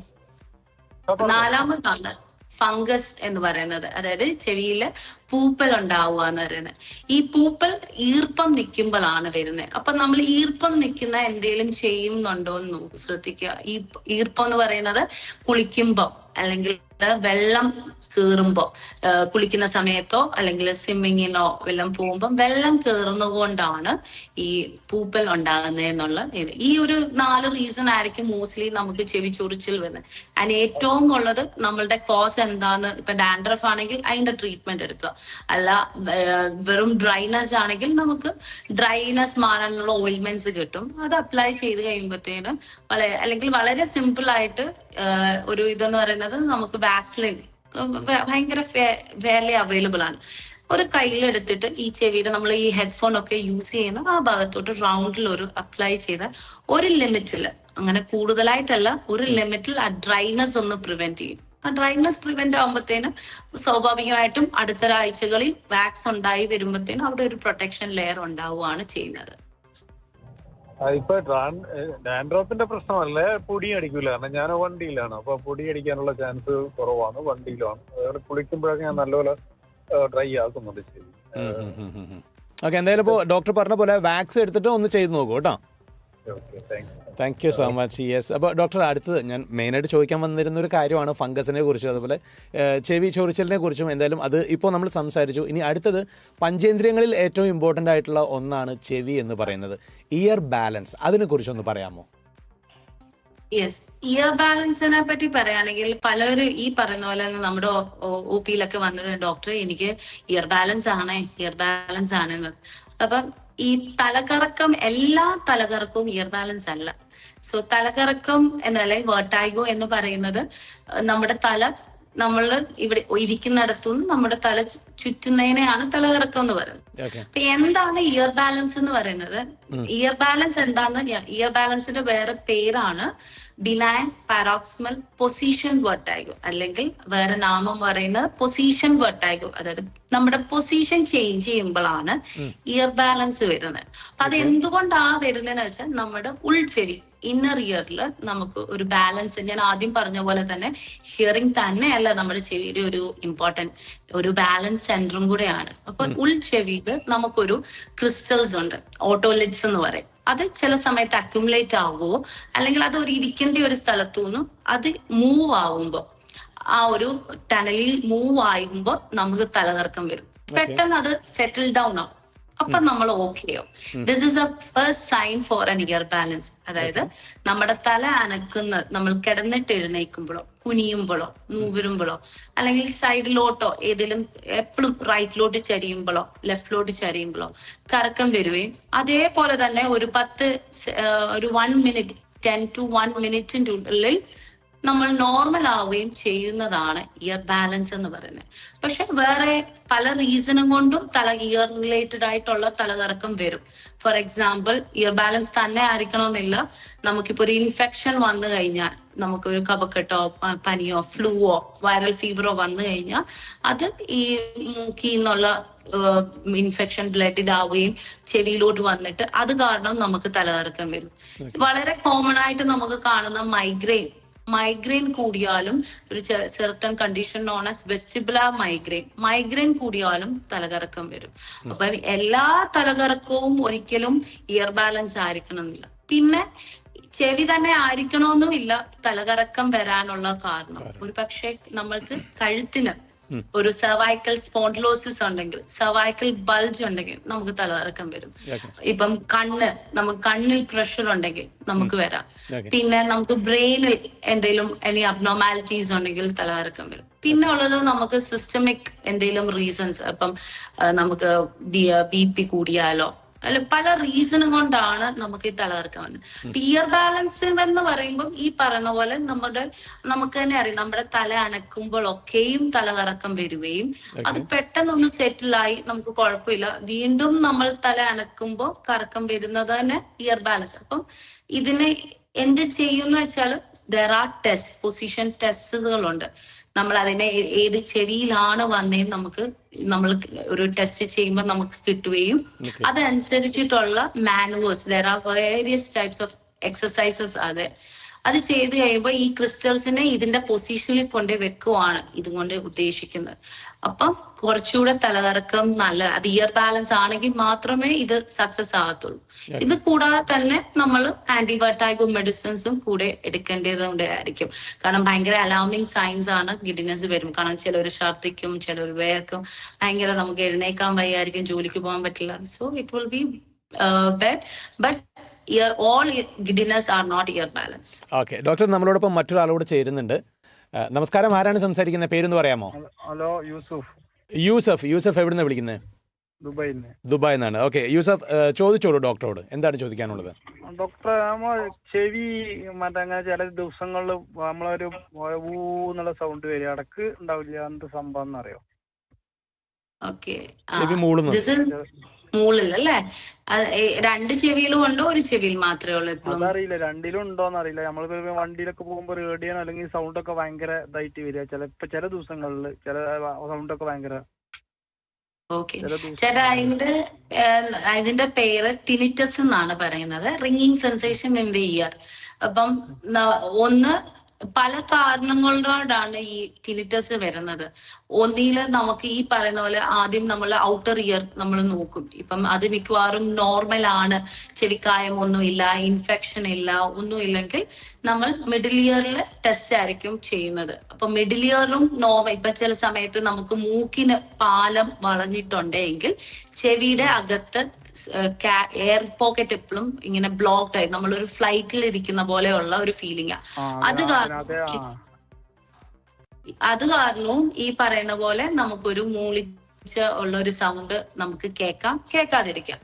നാലാമതാണ് ഫംഗസ് എന്ന് പറയുന്നത്. അതായത് ചെവിയിലെ പൂപ്പൽ ഉണ്ടാവുക എന്ന് പറയുന്നത്. ഈ പൂപ്പൽ ഈർപ്പം നിൽക്കുമ്പോഴാണ് വരുന്നത്. അപ്പൊ നമ്മൾ ഈർപ്പം നിൽക്കുന്ന എന്തെങ്കിലും ചെയ്യുന്നുണ്ടോ എന്ന് ശ്രദ്ധിക്കുക. ഈ ഈർപ്പം എന്ന് പറയുന്നത് കുളിക്കുമ്പോൾ അല്ലെങ്കിൽ വെള്ളം കയറുമ്പോ കുളിക്കുന്ന സമയത്തോ അല്ലെങ്കിൽ സ്വിമ്മിങ്ങിനോ വെള്ളം പോകുമ്പോൾ വെള്ളം കീറുന്നതുകൊണ്ടാണ് ഈ പൂപ്പൽ ഉണ്ടാകുന്നത് എന്നുള്ള ഇത്. ഈ ഒരു നാല് റീസൺ ആയിരിക്കും മോസ്റ്റ്ലി നമുക്ക് ചെവി ചൊറിച്ചിൽ വരുന്നത്. അതിന് ഏറ്റവും ഉള്ളത് നമ്മളുടെ കോസ് എന്താന്ന് ഇപ്പൊ ഡാൻഡ്രഫ് ആണെങ്കിൽ അതിന്റെ ട്രീറ്റ്മെന്റ് എടുക്കുക. അല്ല വെറും ഡ്രൈനസ് ആണെങ്കിൽ നമുക്ക് ഡ്രൈനസ് മാറാനുള്ള ഓയിൽമെന്റ്സ് കിട്ടും. അത് അപ്ലൈ ചെയ്ത് കഴിയുമ്പോഴത്തേനും വളരെ അല്ലെങ്കിൽ വളരെ സിമ്പിൾ ആയിട്ട് ഒരു ഇതെന്ന് പറയുന്നത് നമുക്ക് വാസ്ലിൻ ഭയങ്കര വില അവൈലബിൾ ആണ്. ഒരു കയ്യിലെടുത്തിട്ട് ഈ ചെവിയുടെ നമ്മൾ ഈ ഹെഡ്ഫോൺ ഒക്കെ യൂസ് ചെയ്യുന്ന ആ ഭാഗത്തോട്ട് റൗണ്ടിൽ ഒരു അപ്ലൈ ചെയ്ത ഒരു ലിമിറ്റിൽ അങ്ങനെ കൂടുതലായിട്ടല്ല ഒരു ലിമിറ്റിൽ ആ ഡ്രൈനസ് ഒന്ന് പ്രിവെന്റ് ചെയ്യും. ആ ഡ്രൈനസ് പ്രിവെന്റ് ആകുമ്പോഴത്തേനും സ്വാഭാവികമായിട്ടും അടുത്ത ആഴ്ചകളിൽ വാക്സ് ഉണ്ടായി വരുമ്പോഴത്തേനും അവിടെ ഒരു പ്രൊട്ടക്ഷൻ ലെയർ ഉണ്ടാവുകയാണ് ചെയ്യുന്നത്. ഇപ്പൊ ഡാൻഡ്രോപ്പിന്റെ പ്രശ്നമല്ല? പൊടി അടിക്കൂല. കാരണം ഞാൻ വണ്ടിയിലാണ്. അപ്പൊ പൊടി അടിക്കാനുള്ള ചാൻസ് കുറവാണ്. വണ്ടിയിലാണ് അതുകൊണ്ട് കുളിക്കുമ്പോഴൊക്കെ ഞാൻ നല്ലപോലെ ഡ്രൈ ആക്കുന്നുണ്ട് ശരി. ഓക്കെ എന്തായാലും ഇപ്പോൾ ഡോക്ടർ പറഞ്ഞ പോലെ വാക്സിൻ എടുത്തിട്ട് ഒന്ന് ചെയ്ത് നോക്കൂ കേട്ടോ. Thank you so much yes അപ്പോൾ ഡോക്ടർ അടുത്തത് ഞാൻ മെയിനായിട്ട് ചോദിക്കാൻ വന്നിരുന്ന ഒരു കാര്യമാണ് ഫംഗസിനെ കുറിച്ചും അതുപോലെ ചെവി ചൊറിച്ചലിനെ കുറിച്ചും എന്തായാലും അത് ഇപ്പോൾ നമ്മൾ സംസാരിച്ചു. ഇനി അടുത്തത് പഞ്ചേന്ദ്രിയങ്ങളിൽ ഏറ്റവും ഇമ്പോർട്ടന്റ് ആയിട്ടുള്ള ഒന്നാണ് ചെവി എന്ന് പറയുന്നത്. ഇയർ ബാലൻസ് അതിനെക്കുറിച്ചൊന്ന് പറയാമോ? യെസ് ഇയർ ബാലൻസിനെ പറ്റി പറയുകയാണെങ്കിൽ പലരും ഈ പറയുന്ന പോലെ നമ്മുടെ ഒ പിയിലൊക്കെ വന്നിട്ട് ഡോക്ടർ എനിക്ക് ഇയർ ബാലൻസ് ആണ് ഇയർ ബാലൻസ് ആണെന്ന്. അപ്പം ഈ തലകറക്കം എല്ലാ തലകറക്കവും ഇയർ ബാലൻസ് അല്ല. സോ തലകറക്കം എന്നല്ല വേർട്ടായിഗോ എന്ന് പറയുന്നത് നമ്മുടെ തല നമ്മൾ ഇവിടെ ഇരിക്കുന്നിടത്തുനിന്ന് നമ്മുടെ തല ചുറ്റുന്നതിനെയാണ് തലകറക്കം എന്ന് പറയുന്നത്. അപ്പൊ എന്താണ് ഇയർ ബാലൻസ് എന്ന് പറയുന്നത്? ഇയർ ബാലൻസ് എന്താന്ന് ഇയർ ബാലൻസിന്റെ വേറെ പേരാണ്. ബിനൈൻ പാരോക്സിമൽ പൊസിഷൻ വെർട്ടായിഗോ അല്ലെങ്കിൽ വേറെ നാമം പറയുന്നത് പൊസിഷൻ വെർട്ടായിഗോ അതായത് നമ്മുടെ പൊസിഷൻ ചേഞ്ച് ചെയ്യുമ്പോഴാണ് ഇയർ ബാലൻസ് വരുന്നത്. അപ്പൊ അത് എന്തുകൊണ്ടാ വരുന്നതെന്ന് വെച്ചാൽ നമ്മുടെ ഉൾച്ചെവി ഇന്നർ ഇയറിൽ നമുക്ക് ഒരു ബാലൻസ് ഞാൻ ആദ്യം പറഞ്ഞ പോലെ തന്നെ ഹിയറിംഗ് തന്നെയല്ല നമ്മുടെ ചെവിയുടെ ഒരു ഇമ്പോർട്ടന്റ് ഒരു ബാലൻസ് സെന്ററും കൂടെയാണ്. അപ്പൊ ഉൾച്ചെവിയിൽ നമുക്കൊരു ക്രിസ്റ്റൽസ് ഉണ്ട് ഓട്ടോലിറ്റ്സ് എന്ന് പറയും. അത് ചില സമയത്ത് അക്യുമുലേറ്റ് ആവുമോ അല്ലെങ്കിൽ അത് ഒരു ഇരിക്കേണ്ട ഒരു സ്ഥലത്തു നിന്നും അത് മൂവ് ആവുമ്പോ ആ ഒരു ടണലിൽ മൂവ് ആകുമ്പോൾ നമുക്ക് തലകറക്കം വരും. പെട്ടെന്ന് അത് സെറ്റിൽ ഡൗൺ ആവും. അപ്പൊ നമ്മൾ ഓക്കെയോ this is the first sign for an ear balance അതായത് നമ്മുടെ തല അനക്കുന്ന നമ്മൾ കിടന്നിട്ട് എഴുന്നേൽക്കുമ്പോഴോ കുനിയുമ്പോഴോ നൂവിരുമ്പോഴോ അല്ലെങ്കിൽ സൈഡിലോട്ടോ ഏതെങ്കിലും എപ്പോഴും റൈറ്റിലോട്ട് ചരിയുമ്പോഴോ ലെഫ്റ്റിലോട്ട് ചരിയുമ്പോഴോ കറക്കം വരുകയും അതേപോലെ തന്നെ ഒരു പത്ത് ഒരു one minute ten to one മിനിറ്റിന്റെ ഉള്ളിൽ നമ്മൾ നോർമൽ ആവുകയും ചെയ്യുന്നതാണ് ഇയർ ബാലൻസ് എന്ന് പറയുന്നത്. പക്ഷെ വേറെ പല റീസണും കൊണ്ടും തല ഇയർ റിലേറ്റഡ് ആയിട്ടുള്ള തലകറക്കം വരും. ഫോർ എക്സാമ്പിൾ ഇയർ ബാലൻസ് തന്നെ ആയിരിക്കണമെന്നില്ല. നമുക്കിപ്പോ ഒരു ഇൻഫെക്ഷൻ വന്നു കഴിഞ്ഞാൽ നമുക്കൊരു കഫക്കെട്ടോ പ- പനിയോ ഫ്ലൂവോ വൈറൽ ഫീവറോ വന്നു കഴിഞ്ഞാൽ അത് ഈ മൂക്കിൽ നിന്നുള്ള ഇൻഫെക്ഷൻ റിലേറ്റഡ് ആവുകയും ചെവിയിലോട്ട് വന്നിട്ട് അത് കാരണം നമുക്ക് തലകറക്കം വരും. വളരെ കോമൺ ആയിട്ട് നമുക്ക് കാണുന്ന മൈഗ്രെയിൻ മൈഗ്രെയിൻ കൂടിയാലും ഒരു certain condition known as vestibular migraine migraine കൂടിയാലും തലകറക്കം വരും. അപ്പൊ എല്ലാ തലകറക്കവും ഒരിക്കലും ഇയർ ബാലൻസ് ആയിരിക്കണം എന്നില്ല പിന്നെ ചെവി തന്നെ ആയിരിക്കണമെന്നും ഇല്ല തലകറക്കം വരാനുള്ള കാരണം. ഒരു പക്ഷെ നമ്മൾക്ക് കഴുത്തിന് ഒരു സർവൈക്കൽ സ്പോണ്ടിലോസിസ് ഉണ്ടെങ്കിൽ സർവൈക്കൽ ബൾജ് ഉണ്ടെങ്കിൽ നമുക്ക് തലകറക്കം വരും. ഇപ്പം കണ്ണ് നമുക്ക് കണ്ണിൽ പ്രഷർ ഉണ്ടെങ്കിൽ നമുക്ക് വരാം. പിന്നെ നമുക്ക് ബ്രെയിനിൽ എന്തെങ്കിലും എനി അബ്നോമാലിറ്റീസ് ഉണ്ടെങ്കിൽ തലകറക്കം വരും. പിന്നെ ഉള്ളത് നമുക്ക് സിസ്റ്റമിക് എന്തെങ്കിലും റീസൺസ് ഇപ്പം നമുക്ക് ബി പി കൂടിയാലോ അല്ല പല റീസണും കൊണ്ടാണ് നമുക്ക് ഈ തലകറക്കം വന്നത്. ഇയർ ബാലൻസ് എന്ന് പറയുമ്പോൾ ഈ പറയുന്ന പോലെ നമ്മുടെ നമുക്ക് തന്നെ അറിയാം നമ്മുടെ തല അനക്കുമ്പോഴൊക്കെയും തലകറക്കം വരികയും അത് പെട്ടെന്നൊന്ന് സെറ്റിലായി നമുക്ക് കുഴപ്പമില്ല. വീണ്ടും നമ്മൾ തല അനക്കുമ്പോൾ കറക്കം വരുന്നത് തന്നെ ഇയർ ബാലൻസ് അപ്പം ഇതിനെ എന്ത് ചെയ്യുന്ന വെച്ചാൽ ദർ ആർ ടെസ്റ്റ് പൊസിഷൻ ടെസ്റ്റുകളുണ്ട് നമ്മൾ അതിനെ ഏത് ചെവിയിലാണ് വന്നേ നമുക്ക് നമ്മൾ ഒരു ടെസ്റ്റ് ചെയ്യുമ്പോൾ നമുക്ക് കിട്ടുകയും അതനുസരിച്ചിട്ടുള്ള manoeuvres there are various types of exercises അതെ. അത് ചെയ്ത് കഴിയുമ്പോൾ ഈ ക്രിസ്റ്റൽസിനെ ഇതിന്റെ പൊസിഷനിൽ കൊണ്ട് വെക്കുവാണ് ഇതും കൊണ്ട് ഉദ്ദേശിക്കുന്നത്. അപ്പം കുറച്ചുകൂടെ തലകറക്കം നല്ല അത് ഇയർ ബാലൻസ് ആണെങ്കിൽ മാത്രമേ ഇത് സക്സസ് ആകത്തുള്ളൂ. ഇത് കൂടാതെ തന്നെ നമ്മൾ ആന്റിബയോട്ടിക് മെഡിസിൻസും കൂടെ എടുക്കേണ്ടതുകൊണ്ടായിരിക്കും കാരണം ഭയങ്കര അലാമിങ് സൈൻസ് ആണ് ഗിഡിനസ് വരും. കാരണം ചിലർ ഛർദിക്കും ചിലർ വേർക്കും ഭയങ്കര നമുക്ക് എഴുന്നേക്കാൻ വയ്യായിരിക്കും ജോലിക്ക് പോകാൻ പറ്റില്ല. So it will be bed but ear all giddiness are not ear balance okay doctor നമ്മളോടൊപ്പം മറ്റൊരാളോട് ചേരുന്നുണ്ട്. നമസ്കാരം. ആരാണ് സംസാരിക്കുന്നത് പേരൊന്ന് പറയാമോ? ഹലോ യൂസുഫ്. യൂസഫ് യൂസഫ് എവിടെ നിന്ന് വിളിക്കുന്നത് ദുബായിൽ നിന്ന് ദുബായിൽ നിന്നാണ്. ഓക്കെ യൂസഫ് ചോദിച്ചോളൂ ഡോക്ടറോട്. എന്താണ് ചോദിക്കാനുള്ളത്? ഡോക്ടർ നമ്മൾ ചെവി മറ്റേ അങ്ങനെ ചില ദിവസങ്ങളിൽ നമ്മളൊരു എന്നുള്ള സൗണ്ട് വരും. ഇടയ്ക്ക് ഉണ്ടാവില്ല. എന്ത് സംഭവം എന്നറിയോ? ഓക്കെ ചെവി മൂളുന്നു. മൂളിൽ അല്ലേ രണ്ട് ചെവിയിലും ഉണ്ടോ ഒരു ചെവിയിൽ മാത്രമേ ഉള്ളൂ എപ്പോഴും? അതറിയില്ല രണ്ടിലും ഉണ്ടോന്ന് അറിയില്ല നമ്മൾ വണ്ടിയിലൊക്കെ പോകുമ്പോ റേഡിയോ അല്ലെങ്കിൽ സൗണ്ട് ഒക്കെ ഭയങ്കര ഇതായിട്ട് വരിക. ചില ഇപ്പൊ ചില ദിവസങ്ങളിൽ ചില സൗണ്ട് ഒക്കെ ഭയങ്കര ഓക്കെ. ചേട്ടാ അതിന്റെ ഇതിന്റെ പേര് ടിനിറ്റസ് എന്നാണ് പറയുന്നത്. Ringing sensation in the ear അപ്പം ഒന്ന് പല കാരണങ്ങളോടാണ് ഈ ടിനിറ്റസ് വരുന്നത്. ഒന്നിൽ നമുക്ക് ഈ പറയുന്ന പോലെ ആദ്യം നമ്മൾ ഔട്ടർ ഇയർ നമ്മൾ നോക്കും. ഇപ്പം അത് മിക്കവാറും നോർമൽ ആണ്. ചെവിക്കായം ഒന്നുമില്ല ഇൻഫെക്ഷൻ ഇല്ല ഒന്നുമില്ലെങ്കിൽ നമ്മൾ മിഡിൽ ഇയറിൽ ടെസ്റ്റ് ആയിരിക്കും ചെയ്യുന്നത്. അപ്പൊ മിഡിൽ ഇയറിലും നോർമൽ ഇപ്പൊ ചില സമയത്ത് നമുക്ക് മൂക്കിന് പാലം വളഞ്ഞിട്ടുണ്ടെങ്കിൽ ചെവിയുടെ അകത്ത് എയർ പോക്കറ്റ് എപ്പോഴും ഇങ്ങനെ ബ്ലോക്ക്ഡ് ആയി. നമ്മളൊരു ഫ്ലൈറ്റിൽ ഇരിക്കുന്ന പോലെയുള്ള ഒരു ഫീലിംഗ് അത് കാരണം അത് കാരണവും ഈ പറയുന്ന പോലെ നമുക്കൊരു മൂളിച്ച ഉള്ള ഒരു സൗണ്ട് നമുക്ക് കേൾക്കാം കേൾക്കാതിരിക്കാം.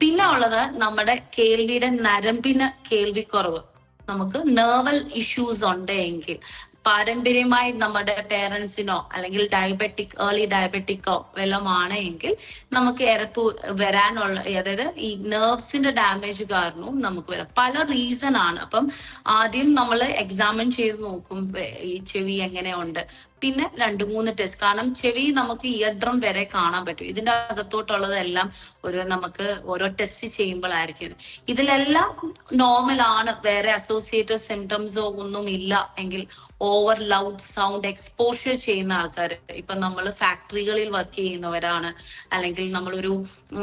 പിന്നെ ഉള്ളത് നമ്മുടെ കേൾവിയുടെ നരമ്പിന് കേൾവിക്കുറവ്. നമുക്ക് നെർവൽ ഇഷ്യൂസ് ഉണ്ടെങ്കിൽ പാരമ്പര്യമായി നമ്മുടെ പേരൻസിനോ അല്ലെങ്കിൽ ഡയബറ്റിക് ഏർലി ഡയബറ്റിക്കോ വല്ലതും എങ്കിൽ നമുക്ക് ഇരപ്പ് വരാനുള്ള അതായത് ഈ നെർവ്സിന്റെ ഡാമേജ് കാരണവും നമുക്ക് വരാം. പല റീസൺ ആണ്. അപ്പം ആദ്യം നമ്മൾ എക്സാമിൻ ചെയ്ത് നോക്കും ഈ ചെവി എങ്ങനെയുണ്ട് പിന്നെ രണ്ട് മൂന്ന് ടെസ്റ്റ് കാരണം ചെവി നമുക്ക് ഇയർ ഡ്രം വരെ കാണാൻ പറ്റും. ഇതിന്റെ അകത്തോട്ടുള്ളതെല്ലാം ഒരു നമുക്ക് ഓരോ ടെസ്റ്റ് ചെയ്യുമ്പോഴായിരിക്കും ഇതിലെല്ലാം നോർമൽ ആണ്. വേറെ അസോസിയേറ്റഡ് സിംറ്റംസോ ഒന്നും ഇല്ല എങ്കിൽ ഓവർ ലൗഡ് സൗണ്ട് എക്സ്പോഷർ ചെയ്യുന്ന ആൾക്കാർ ഇപ്പൊ നമ്മൾ ഫാക്ടറികളിൽ വർക്ക് ചെയ്യുന്നവരാണ് അല്ലെങ്കിൽ നമ്മളൊരു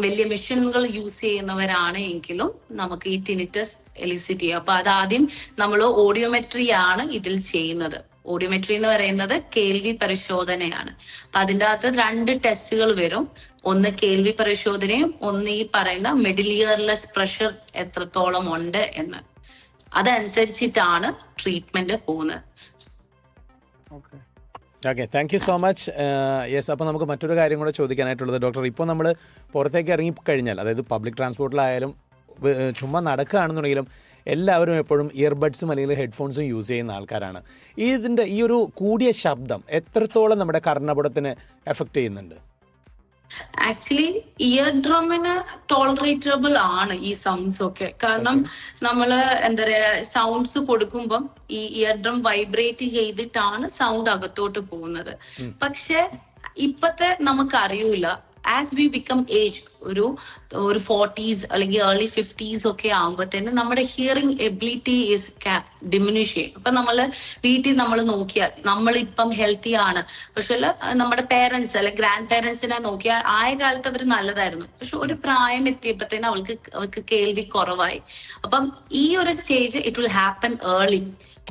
വലിയ മെഷീനുകൾ യൂസ് ചെയ്യുന്നവരാണ് എങ്കിലും നമുക്ക് ഈ ടിനിറ്റസ് എലിസിറ്റി അപ്പൊ അതാദ്യം നമ്മൾ ഓഡിയോമെട്രി ആണ് ഇതിൽ ചെയ്യുന്നത്. ഓഡിയോമെട്രി എന്ന് പറയുന്നത് കേൾവി പരിശോധനയാണ്. അപ്പൊ അതിന്റെ അകത്ത് രണ്ട് ടെസ്റ്റുകൾ വരും. ഒന്ന് കേൾവി പരിശോധനയും ഒന്ന് ഈ പറയുന്ന മിഡിൽ ഇയർലെസ് പ്രഷർ എത്രത്തോളം ഉണ്ട് എന്ന്. അതനുസരിച്ചിട്ടാണ് ട്രീറ്റ്മെന്റ് പോകുന്നത്. Okay thank you so much yes അപ്പോൾ നമുക്ക് മറ്റൊരു കാര്യം കൂടെ ചോദിക്കാനായിട്ടുള്ളത്. ഡോക്ടർ ഇപ്പോൾ നമ്മൾ പുറത്തേക്ക് ഇറങ്ങി കഴിഞ്ഞാൽ അതായത് പബ്ലിക് ട്രാൻസ്പോർട്ടിലായാലും ചുമ്മാ നടക്കുകയാണെന്നുണ്ടെങ്കിലും എല്ലാവരും എപ്പോഴും ഇയർബഡ്സും അല്ലെങ്കിൽ ഹെഡ്ഫോൺസും യൂസ് ചെയ്യുന്ന ആൾക്കാരാണ്. ഇതിന്റെ ഈ ഒരു കൂടിയ ശബ്ദം എത്രത്തോളം നമ്മുടെ കർണപുടത്തിന് എഫക്റ്റ് ചെയ്യുന്നുണ്ട്? ആക്ച്വലി ഇയർ ഡ്രമ്മിന് ടോളറേറ്റബിൾ ആണ് ഈ സൗണ്ട്സ് ഒക്കെ. കാരണം നമ്മൾ എന്താ പറയാ സൗണ്ട്സ് കൊടുക്കുമ്പം ഈ ഇയർ ഡ്രം വൈബ്രേറ്റ് ചെയ്തിട്ടാണ് സൗണ്ട് അകത്തോട്ട് പോകുന്നത്. പക്ഷെ ഇപ്പത്തെ നമുക്ക് അറിയൂല ആസ് വി ബിക്കം ഏജ് ഒരു ഒരു ഫോർട്ടീസ് അല്ലെങ്കിൽ ഏർലി ഫിഫ്റ്റീസ് ഒക്കെ ആകുമ്പോഴത്തേന് നമ്മുടെ ഹിയറിംഗ് എബിലിറ്റി ഇസ് ഡിമിനിഷ് ചെയ്യും. അപ്പൊ നമ്മൾ വീട്ടിൽ നമ്മൾ നോക്കിയാൽ നമ്മൾ ഇപ്പം ഹെൽത്തി ആണ്. പക്ഷെ നമ്മുടെ പേരൻസ് അല്ലെങ്കിൽ ഗ്രാൻഡ് പേരൻസിനെ നോക്കിയാൽ ആയ കാലത്ത് അവർ നല്ലതായിരുന്നു. പക്ഷെ ഒരു പ്രായം എത്തിയപ്പോഴത്തേന് അവൾക്ക് അവൾക്ക് കേൾവി കുറവായി. അപ്പം ഈ ഒരു stage it will happen early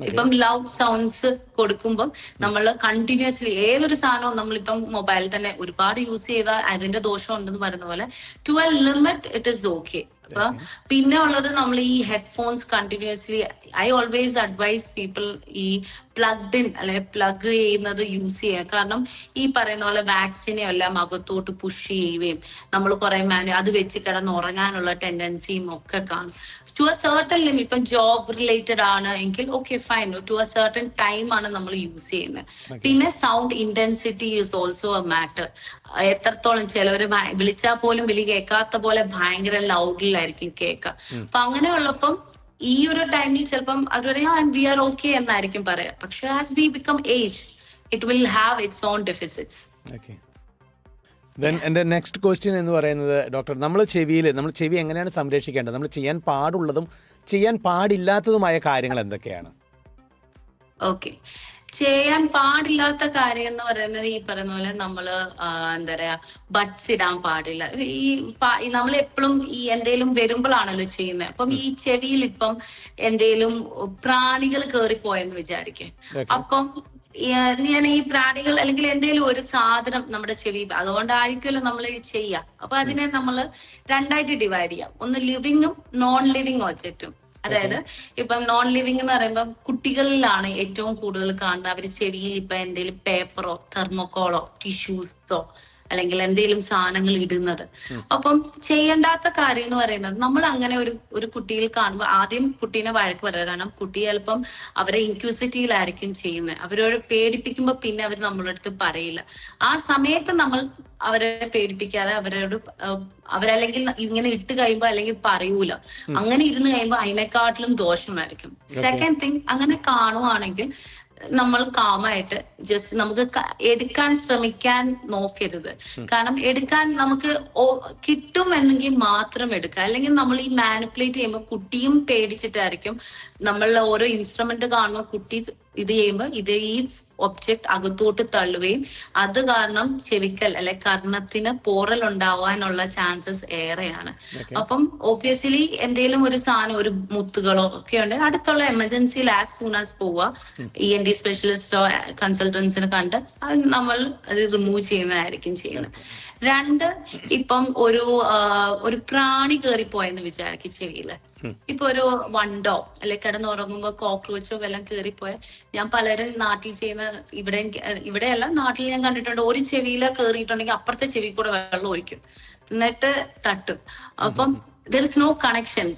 ഇപ്പം ലൗഡ് സൗണ്ട്സ് കൊടുക്കുമ്പം നമ്മൾ കണ്ടിന്യൂസ്ലി ഏതൊരു സാധനവും നമ്മളിപ്പം മൊബൈലിൽ തന്നെ ഒരുപാട് യൂസ് ചെയ്താൽ അതിന്റെ ദോഷം ഉണ്ടെന്ന് പറയുന്ന പോലെ to a limit it is okay അപ്പൊ പിന്നെ ഉള്ളത് നമ്മൾ ഈ headphones continuously I always advise people ഈ പ്ലഗ്ഡ് ഇൻ അല്ലെ പ്ലഗ് ചെയ്യുന്നത് യൂസ് ചെയ്യുക കാരണം ഈ പറയുന്ന പോലെ വാക്സിനെ എല്ലാം അകത്തോട്ട് പുഷ് ചെയ്യുകയും നമ്മൾ കുറെ മാനു അത് വെച്ച് കിടന്ന് ഉറങ്ങാനുള്ള ടെൻഡൻസിയും ഒക്കെ കാണും. ടു എ സർട്ടൺ ലിമിറ്റ് ഇപ്പം ജോബ് റിലേറ്റഡ് ആണ് എങ്കിൽ okay fine to a certain time ആണ് നമ്മൾ യൂസ് ചെയ്യുന്നത്. പിന്നെ sound intensity is also a matter എത്രത്തോളം ചിലവർ വിളിച്ചാൽ പോലും വിളി കേൾക്കാത്ത പോലെ ഭയങ്കര ലൗഡിലായിരിക്കും കേൾക്കുക അപ്പൊ അങ്ങനെയുള്ളപ്പം ഈ ഒരു ടൈമിൽ ചിലപ്പം അവർ പറയാം വി ആർ ഓക്കെ എന്നായിരിക്കും പറയാ. പക്ഷെ as we become age it will have its own deficits then എന്റെ നെക്സ്റ്റ് ക്വസ്റ്റ്യൻ എന്ന് പറയുന്നത് ഡോക്ടർ നമ്മൾ ചെവിയിൽ നമ്മൾ ചെവി എങ്ങനെയാണ് സംരക്ഷിക്കേണ്ടത്? നമ്മൾ ചെയ്യാൻ പാടുള്ളതും ചെയ്യാൻ പാടില്ലാത്തതുമായ കാര്യങ്ങൾ എന്തൊക്കെയാണ്? ഓക്കെ ചെയ്യാൻ പാടില്ലാത്ത കാര്യം എന്ന് പറയുന്നത് ഈ പറയുന്ന പോലെ നമ്മൾ എന്താ പറയാ ബഡ്സ് ഇടാൻ പാടില്ല. ഈ നമ്മൾ എപ്പോഴും ഈ എന്തേലും വരുമ്പോഴാണല്ലോ ചെയ്യുന്നത് അപ്പം ഈ ചെവിയിൽ ഇപ്പം എന്തേലും പ്രാണികൾ കയറിപ്പോയെന്ന് വിചാരിക്കേ. അപ്പം ഞാൻ ഈ പ്രാണികൾ അല്ലെങ്കിൽ എന്തെങ്കിലും ഒരു സാധനം നമ്മുടെ ചെവി അതുകൊണ്ടായിരിക്കുമല്ലോ നമ്മൾ ചെയ്യാം. അപ്പൊ അതിനെ നമ്മൾ രണ്ടായിട്ട് ഡിവൈഡ് ചെയ്യാം. ഒന്ന് ലിവിങ്ങും നോൺ ലിവിങ് ഒബ്ജക്റ്റും അതായത് ഇപ്പം നോൺ ലിവിങ് എന്ന് പറയുമ്പോൾ കുട്ടികളിലാണ് ഏറ്റവും കൂടുതൽ കാണുന്നത്. അവർ ചെവിയിൽ ഇപ്പൊ എന്തെങ്കിലും പേപ്പറോ തെർമോക്കോളോ ടിഷ്യൂസോ അല്ലെങ്കിൽ എന്തെങ്കിലും സാധനങ്ങൾ ഇടുന്നത്. അപ്പം ചെയ്യേണ്ടാത്ത കാര്യം എന്ന് പറയുന്നത് നമ്മൾ അങ്ങനെ ഒരു ഒരു കുട്ടിയിൽ കാണുമ്പോൾ ആദ്യം കുട്ടീനെ വഴക്ക് പറയുക കാരണം കുട്ടി ചിലപ്പം അവരെ ഇൻക്യൂസിറ്റിയിലായിരിക്കും ചെയ്യുന്നത്. അവരോട് പേടിപ്പിക്കുമ്പോൾ പിന്നെ അവർ നമ്മളെ അടുത്ത് പറയില്ല. ആ സമയത്ത് നമ്മൾ അവരെ പേടിപ്പിക്കാതെ അവരോട് അവരല്ലെങ്കിൽ ഇങ്ങനെ ഇട്ട് കഴിയുമ്പോൾ അല്ലെങ്കിൽ പറയൂല. അങ്ങനെ ഇരുന്ന് കഴിയുമ്പോൾ അതിനെക്കാട്ടിലും ദോഷമായിരിക്കും. സെക്കൻഡ് തിങ് അങ്ങനെ കാണുവാണെങ്കിൽ നമ്മൾ കാമായിട്ട് ജസ്റ്റ് നമുക്ക് എടുക്കാൻ ശ്രമിക്കാൻ നോക്കരുത്. കാരണം എടുക്കാൻ നമുക്ക് കിട്ടും എന്നെങ്കിൽ മാത്രം എടുക്കുക. അല്ലെങ്കിൽ നമ്മൾ ഈ മാനിപ്പുലേറ്റ് ചെയ്യുമ്പോൾ കുട്ടിയും പേടിച്ചിട്ടായിരിക്കും. നമ്മളുടെ ഓരോ ഇൻസ്ട്രുമെന്റ് കാണുമ്പോൾ കുട്ടി ഇത് ചെയ്യുമ്പോൾ ഇത് ഈ ഒബ്ജക്ട് അകത്തോട്ട് തള്ളുകയും അത് കാരണം ചെവിക്കൽ അല്ലെ കർണത്തിന് പോറൽ ഉണ്ടാവാനുള്ള ചാൻസസ് ഏറെയാണ്. അപ്പം ഓബിയസ്ലി എന്തെങ്കിലും ഒരു സാധനം ഒരു മുത്തുകളോ ഒക്കെ ഉണ്ട് അടുത്തുള്ള എമർജൻസിയിൽ ആസ് സൂൺ ആസ് പോവുക ഇ എൻ ഡി സ്പെഷ്യലിസ്റ്റോ കൺസൾട്ടൻസിനെ കണ്ട് അത് നമ്മൾ അത് റിമൂവ് ചെയ്യുന്നതായിരിക്കും ചെയ്യുന്നത്. രണ്ട് ഇപ്പം ഒരു ഒരു പ്രാണി കയറിപ്പോയെന്ന് വിചാരിക്കും ചെവിയിൽ ഇപ്പൊ ഒരു വണ്ടോ അല്ലെ കിടന്നുറങ്ങുമ്പോ കോക്രോച്ചോ വല്ലതും കയറിപ്പോയ ഞാൻ പലരും നാട്ടിൽ ചെയ്യുന്ന ഇവിടെ ഇവിടെയല്ല നാട്ടിൽ ഞാൻ കണ്ടിട്ടുണ്ട് ഒരു ചെവിയില കയറിയിട്ടുണ്ടെങ്കിൽ അപ്പുറത്തെ ചെവി കൂടെ വെള്ളം ഒഴിക്കും. എന്നിട്ട് തട്ടും. അപ്പം ദർ ഇസ് നോ കണക്ഷൻ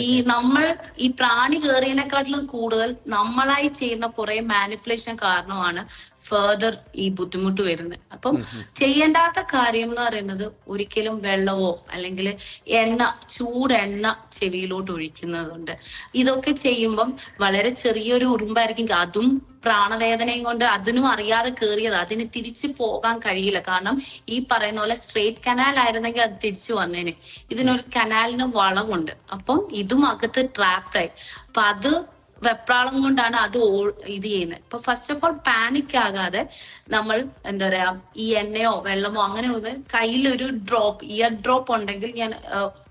ഈ നമ്മൾ ഈ പ്രാണി കയറിയതിനെക്കാട്ടിലും കൂടുതൽ നമ്മളായി ചെയ്യുന്ന കുറെ മാനിപ്പുലേഷൻ കാരണമാണ് ഫെർദർ ഈ ബുദ്ധിമുട്ട് വരുന്നത്. അപ്പം ചെയ്യേണ്ടാത്ത കാര്യം എന്ന് പറയുന്നത് ഒരിക്കലും വെള്ളമോ അല്ലെങ്കിൽ എണ്ണ ചൂടെണ്ണ ചെവിയിലോട്ട് ഒഴിക്കുന്നതുണ്ട്. ഇതൊക്കെ ചെയ്യുമ്പം വളരെ ചെറിയൊരു ഉറുമ്പായിരിക്കും. അതും പ്രാണവേദനയും കൊണ്ട് അതിനും അറിയാതെ കയറിയത് അതിന് തിരിച്ചു പോകാൻ കഴിയില്ല. കാരണം ഈ പറയുന്ന പോലെ സ്ട്രേറ്റ് കനാൽ ആയിരുന്നെങ്കിൽ അത് തിരിച്ചു വന്നേനെ. ഇതിനൊരു കനാലിന് വളവുണ്ട്. അപ്പം ഇതും അകത്ത് ട്രാപ്പായി അപ്പൊ അത് വെപ്രാളം കൊണ്ടാണ് അത് ഓ- ഇത് ചെയ്യുന്നത്. ഇപ്പൊ ഫസ്റ്റ് ഓഫ് ഓൾ പാനിക് ആകാതെ നമ്മൾ എന്താ പറയാ ഈ എണ്ണയോ വെള്ളമോ അങ്ങനെ ഒന്ന് കയ്യിലൊരു ഡ്രോപ്പ് ഇയർ ഡ്രോപ്പ് ഉണ്ടെങ്കിൽ ഞാൻ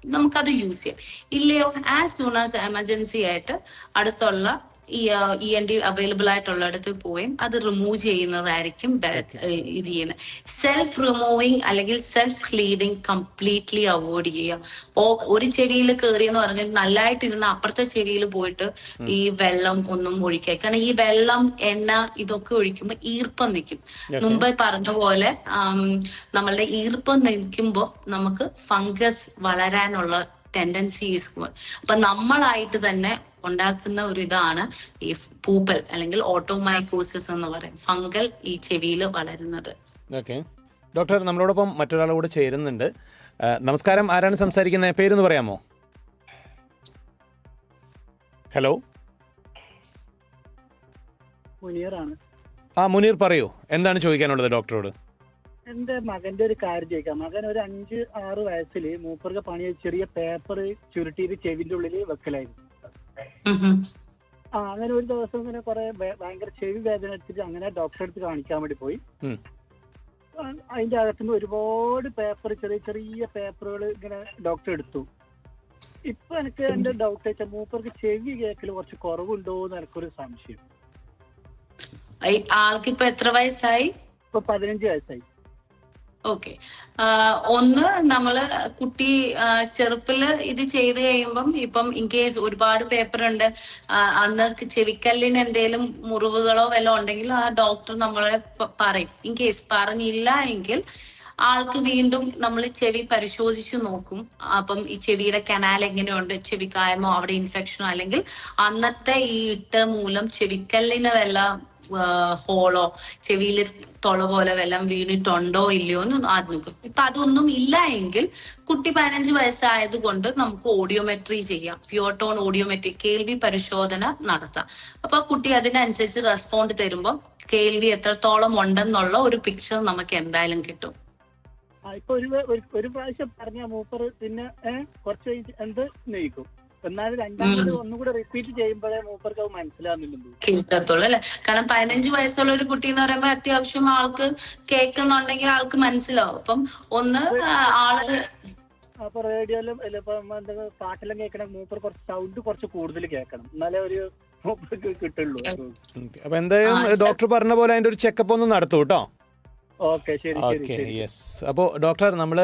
നമുക്കത് യൂസ് ചെയ്യാം. ഇല്ലയോ? ആസ് സൂൺ ആസ് എമർജൻസി ആയിട്ട് അടുത്തുള്ള ഈ ഇ എൻ ഡി അവൈലബിൾ ആയിട്ടുള്ളിടത്ത് പോയി അത് റിമൂവ് ചെയ്യുന്നതായിരിക്കും ഇത് ചെയ്യുന്നത് സെൽഫ് റിമൂവിങ് അല്ലെങ്കിൽ സെൽഫ് ക്ലീനിങ് കംപ്ലീറ്റ്ലി അവോയ്ഡ് ചെയ്യുക. ഓ ഒരു ചെടിയിൽ കയറി എന്ന് പറഞ്ഞാൽ നല്ലതായിട്ടിരുന്ന അപ്പുറത്തെ ചെടിയിൽ പോയിട്ട് ഈ വെള്ളം ഒന്നും ഒഴിക്കുക കാരണം ഈ വെള്ളം എണ്ണ ഇതൊക്കെ ഒഴിക്കുമ്പോൾ ഈർപ്പം നിൽക്കും മുമ്പ് പറഞ്ഞ പോലെ നമ്മളുടെ ഈർപ്പം നിൽക്കുമ്പോൾ നമുക്ക് ഫംഗസ് വളരാനുള്ള ടെൻഡൻസിസ് അപ്പൊ നമ്മളായിട്ട് തന്നെ ഉണ്ടാക്കുന്ന ഒരു ഇതാണ് ഈ പൂപ്പൽ അല്ലെങ്കിൽ ഓട്ടോമൈക്രോസിസ് എന്ന് പറയും. ഫംഗൽ ഈ ചെവിയിൽ വളരുന്നത്. ഓക്കെ ഡോക്ടർ നമ്മളോടൊപ്പം മറ്റൊരാളോട് കൂടെ ചേരുന്നുണ്ട്. നമസ്കാരം. ആരാണ് സംസാരിക്കുന്നത്? പേരൊന്ന് പറയാമോ? ഹലോ ആ മുനീർ പറയൂ. എന്താണ് ചോദിക്കാനുള്ളത് ഡോക്ടറോട് എന്റെ മകന്റെ ഒരു കാര്യം ചോദിക്കാം. മകൻ ഒരു അഞ്ച് ആറ് വയസ്സിൽ മൂപ്പർക്ക് പണിയ ചെറിയ പേപ്പർ ചുരുട്ടിയിട്ട് ചെവിന്റെ ഉള്ളിൽ വെക്കലായിരുന്നു. ആ അങ്ങനെ ഒരു ദിവസം ഇങ്ങനെ കുറെ ഭയങ്കര ചെവി വേദന എടുത്തിട്ട് അങ്ങനെ ഡോക്ടറെ അടുത്ത് കാണിക്കാൻ വേണ്ടി പോയി. അതിന്റെ അകത്തുനിന്ന് ഒരുപാട് പേപ്പർ ചെറിയ ചെറിയ പേപ്പറുകൾ ഇങ്ങനെ ഡോക്ടർ എടുത്തു. ഇപ്പൊ എനിക്ക് എന്റെ ഡൗട്ട് വെച്ചാൽ മൂപ്പർക്ക് ചെവി കേൾക്കൽ കുറച്ച് കുറവുണ്ടോ എന്ന് എനിക്കൊരു സംശയം. ആൾക്കിപ്പോ എത്ര വയസ്സായി? ഇപ്പൊ പതിനഞ്ച് വയസ്സായി. ഓക്കെ. ഒന്ന് നമ്മൾ കുട്ടി ചെറുപ്പിൽ ഇത് ചെയ്ത് കഴിയുമ്പം ഇപ്പം ഇൻ കേസ് ഒരുപാട് പേപ്പർ ഉണ്ട് അന്ന് ചെവിക്കല്ലിന് എന്തെങ്കിലും മുറിവുകളോ വല്ലതും ഉണ്ടെങ്കിൽ ആ ഡോക്ടർ നമ്മളെ പറയും. ഇൻ കേസ് പറഞ്ഞില്ല എങ്കിൽ ആൾക്ക് വീണ്ടും നമ്മൾ ചെവി പരിശോധിച്ചു നോക്കും. അപ്പം ഈ ചെവിയുടെ കനാൽ എങ്ങനെയുണ്ട്? ചെവി കായമോ അവിടെ ഇൻഫെക്ഷനോ അല്ലെങ്കിൽ അന്നത്തെ ഈ ഇട്ട് മൂലം ചെവിക്കല്ലിന് വല്ല ഹോളോ ചെവിയിൽ തുള പോലെ വല്ലതും വീണിട്ടുണ്ടോ ഇല്ലയോ എന്ന് ആദ്യം നോക്കും. ഇപ്പൊ അതൊന്നും ഇല്ല എങ്കിൽ കുട്ടി പതിനഞ്ച് വയസ്സായത് കൊണ്ട് നമുക്ക് ഓഡിയോമെട്രി ചെയ്യാം. പ്യുവർ ടോൺ ഓഡിയോമെട്രി കേൾവി പരിശോധന നടത്താം. അപ്പൊ കുട്ടി അതിനനുസരിച്ച് റെസ്പോണ്ട് തരുമ്പോൾ കേൾവി എത്രത്തോളം ഉണ്ടെന്നുള്ള ഒരു പിക്ചർ നമുക്ക് എന്തായാലും കിട്ടും. ഇപ്പൊ ഒരു ഒരു- പ്രാവശ്യം പറഞ്ഞ മൂപ്പർ പിന്നെ കുറച്ച് എന്ത് നയിക്കും എന്നാലും രണ്ടാമത് ഒന്നുകൂടെ റിപ്പീറ്റ് ചെയ്യുമ്പോഴേ മൂപ്പർക്ക് അത് മനസ്സിലാകുന്നില്ലെന്ന് കേൾക്കത്തുള്ളൂ അല്ലെ? കാരണം പതിനഞ്ച് വയസ്സുള്ള ഒരു കുട്ടി എന്ന് പറയുമ്പോൾ അത്യാവശ്യം ആൾക്ക് കേൾക്കുന്നുണ്ടെങ്കിൽ ആൾക്ക് മനസ്സിലാവും. അപ്പം ഒന്ന് ആൾ അപ്പൊ റേഡിയോയിലും പാട്ടെല്ലാം കേൾക്കണം മൂപ്പർ കുറച്ച് സൗണ്ട് കുറച്ച് കൂടുതൽ കേൾക്കണം. എന്നാലേ ഒരു മൂപ്പർക്ക് കിട്ടുള്ളൂ. അപ്പൊ എന്തായാലും ഡോക്ടർ പറഞ്ഞ പോലെ അതിന്റെ ഒരു ചെക്കപ്പ് ഒന്ന് നടത്തൂ കേട്ടോ. ഓക്കെ ശരി ശരി ഓക്കെ യെസ്. അപ്പോൾ ഡോക്ടർ നമ്മൾ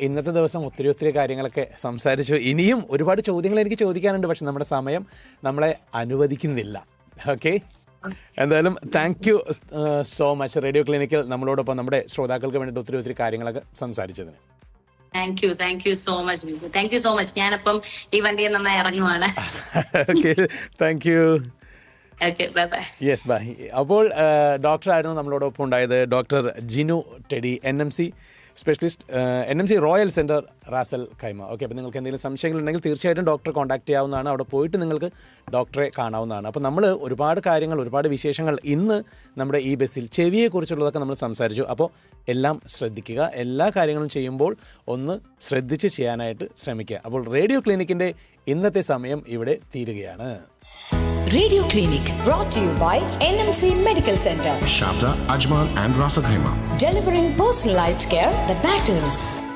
ഇന്നത്തെ ദിവസം ഒത്തിരി ഒത്തിരി കാര്യങ്ങളൊക്കെ സംസാരിച്ചു. ഇനിയും ഒരുപാട് ചോദ്യങ്ങൾ എനിക്ക് ചോദിക്കാനുണ്ട് പക്ഷെ നമ്മുടെ സമയം നമ്മളെ അനുവദിക്കുന്നില്ല. ഓക്കെ എന്തായാലും thank you so much radio ക്ലിനിക്കിൽ നമ്മളോടൊപ്പം നമ്മുടെ ശ്രോതാക്കൾക്ക് വേണ്ടിയിട്ട് ഒത്തിരി ഒത്തിരി കാര്യങ്ങളൊക്കെ സംസാരിച്ചതിന്. Thank you thank you so much thank you so much ഞാനപ്പം ഈ വണ്ടിയിൽ ഇറങ്ങുവാണ്. താങ്ക് യു യെസ് ബൈ അപ്പോൾ ഡോക്ടറായിരുന്നു നമ്മളോടൊപ്പം ഉണ്ടായത് doctor Jinu Teddy N M C specialist N M C royal centre Ras al Khaimah okay അപ്പോൾ നിങ്ങൾക്ക് എന്തെങ്കിലും സംശയങ്ങളുണ്ടെങ്കിൽ തീർച്ചയായിട്ടും ഡോക്ടറെ കോൺടാക്ട് ചെയ്യാവുന്നതാണ്. അവിടെ പോയിട്ട് നിങ്ങൾക്ക് ഡോക്ടറെ കാണാവുന്നതാണ്. അപ്പോൾ നമ്മൾ ഒരുപാട് കാര്യങ്ങൾ ഒരുപാട് വിശേഷങ്ങൾ ഇന്ന് നമ്മുടെ ഈ ബസ്സിൽ ചെവിയെക്കുറിച്ചുള്ളതൊക്കെ നമ്മൾ സംസാരിച്ചു. അപ്പോൾ എല്ലാം ശ്രദ്ധിക്കുക. എല്ലാ കാര്യങ്ങളും ചെയ്യുമ്പോൾ ഒന്ന് ശ്രദ്ധിച്ച് ചെയ്യാനായിട്ട് ശ്രമിക്കുക. അപ്പോൾ റേഡിയോ ക്ലിനിക്കിന്റെ ഇന്നത്തെ സമയം ഇവിടെ തീരുകയാണ്. Radio Clinic brought to you by NMC Medical Center. Shabda, Ajman, and Rasaghaima. Delivering personalized care that matters.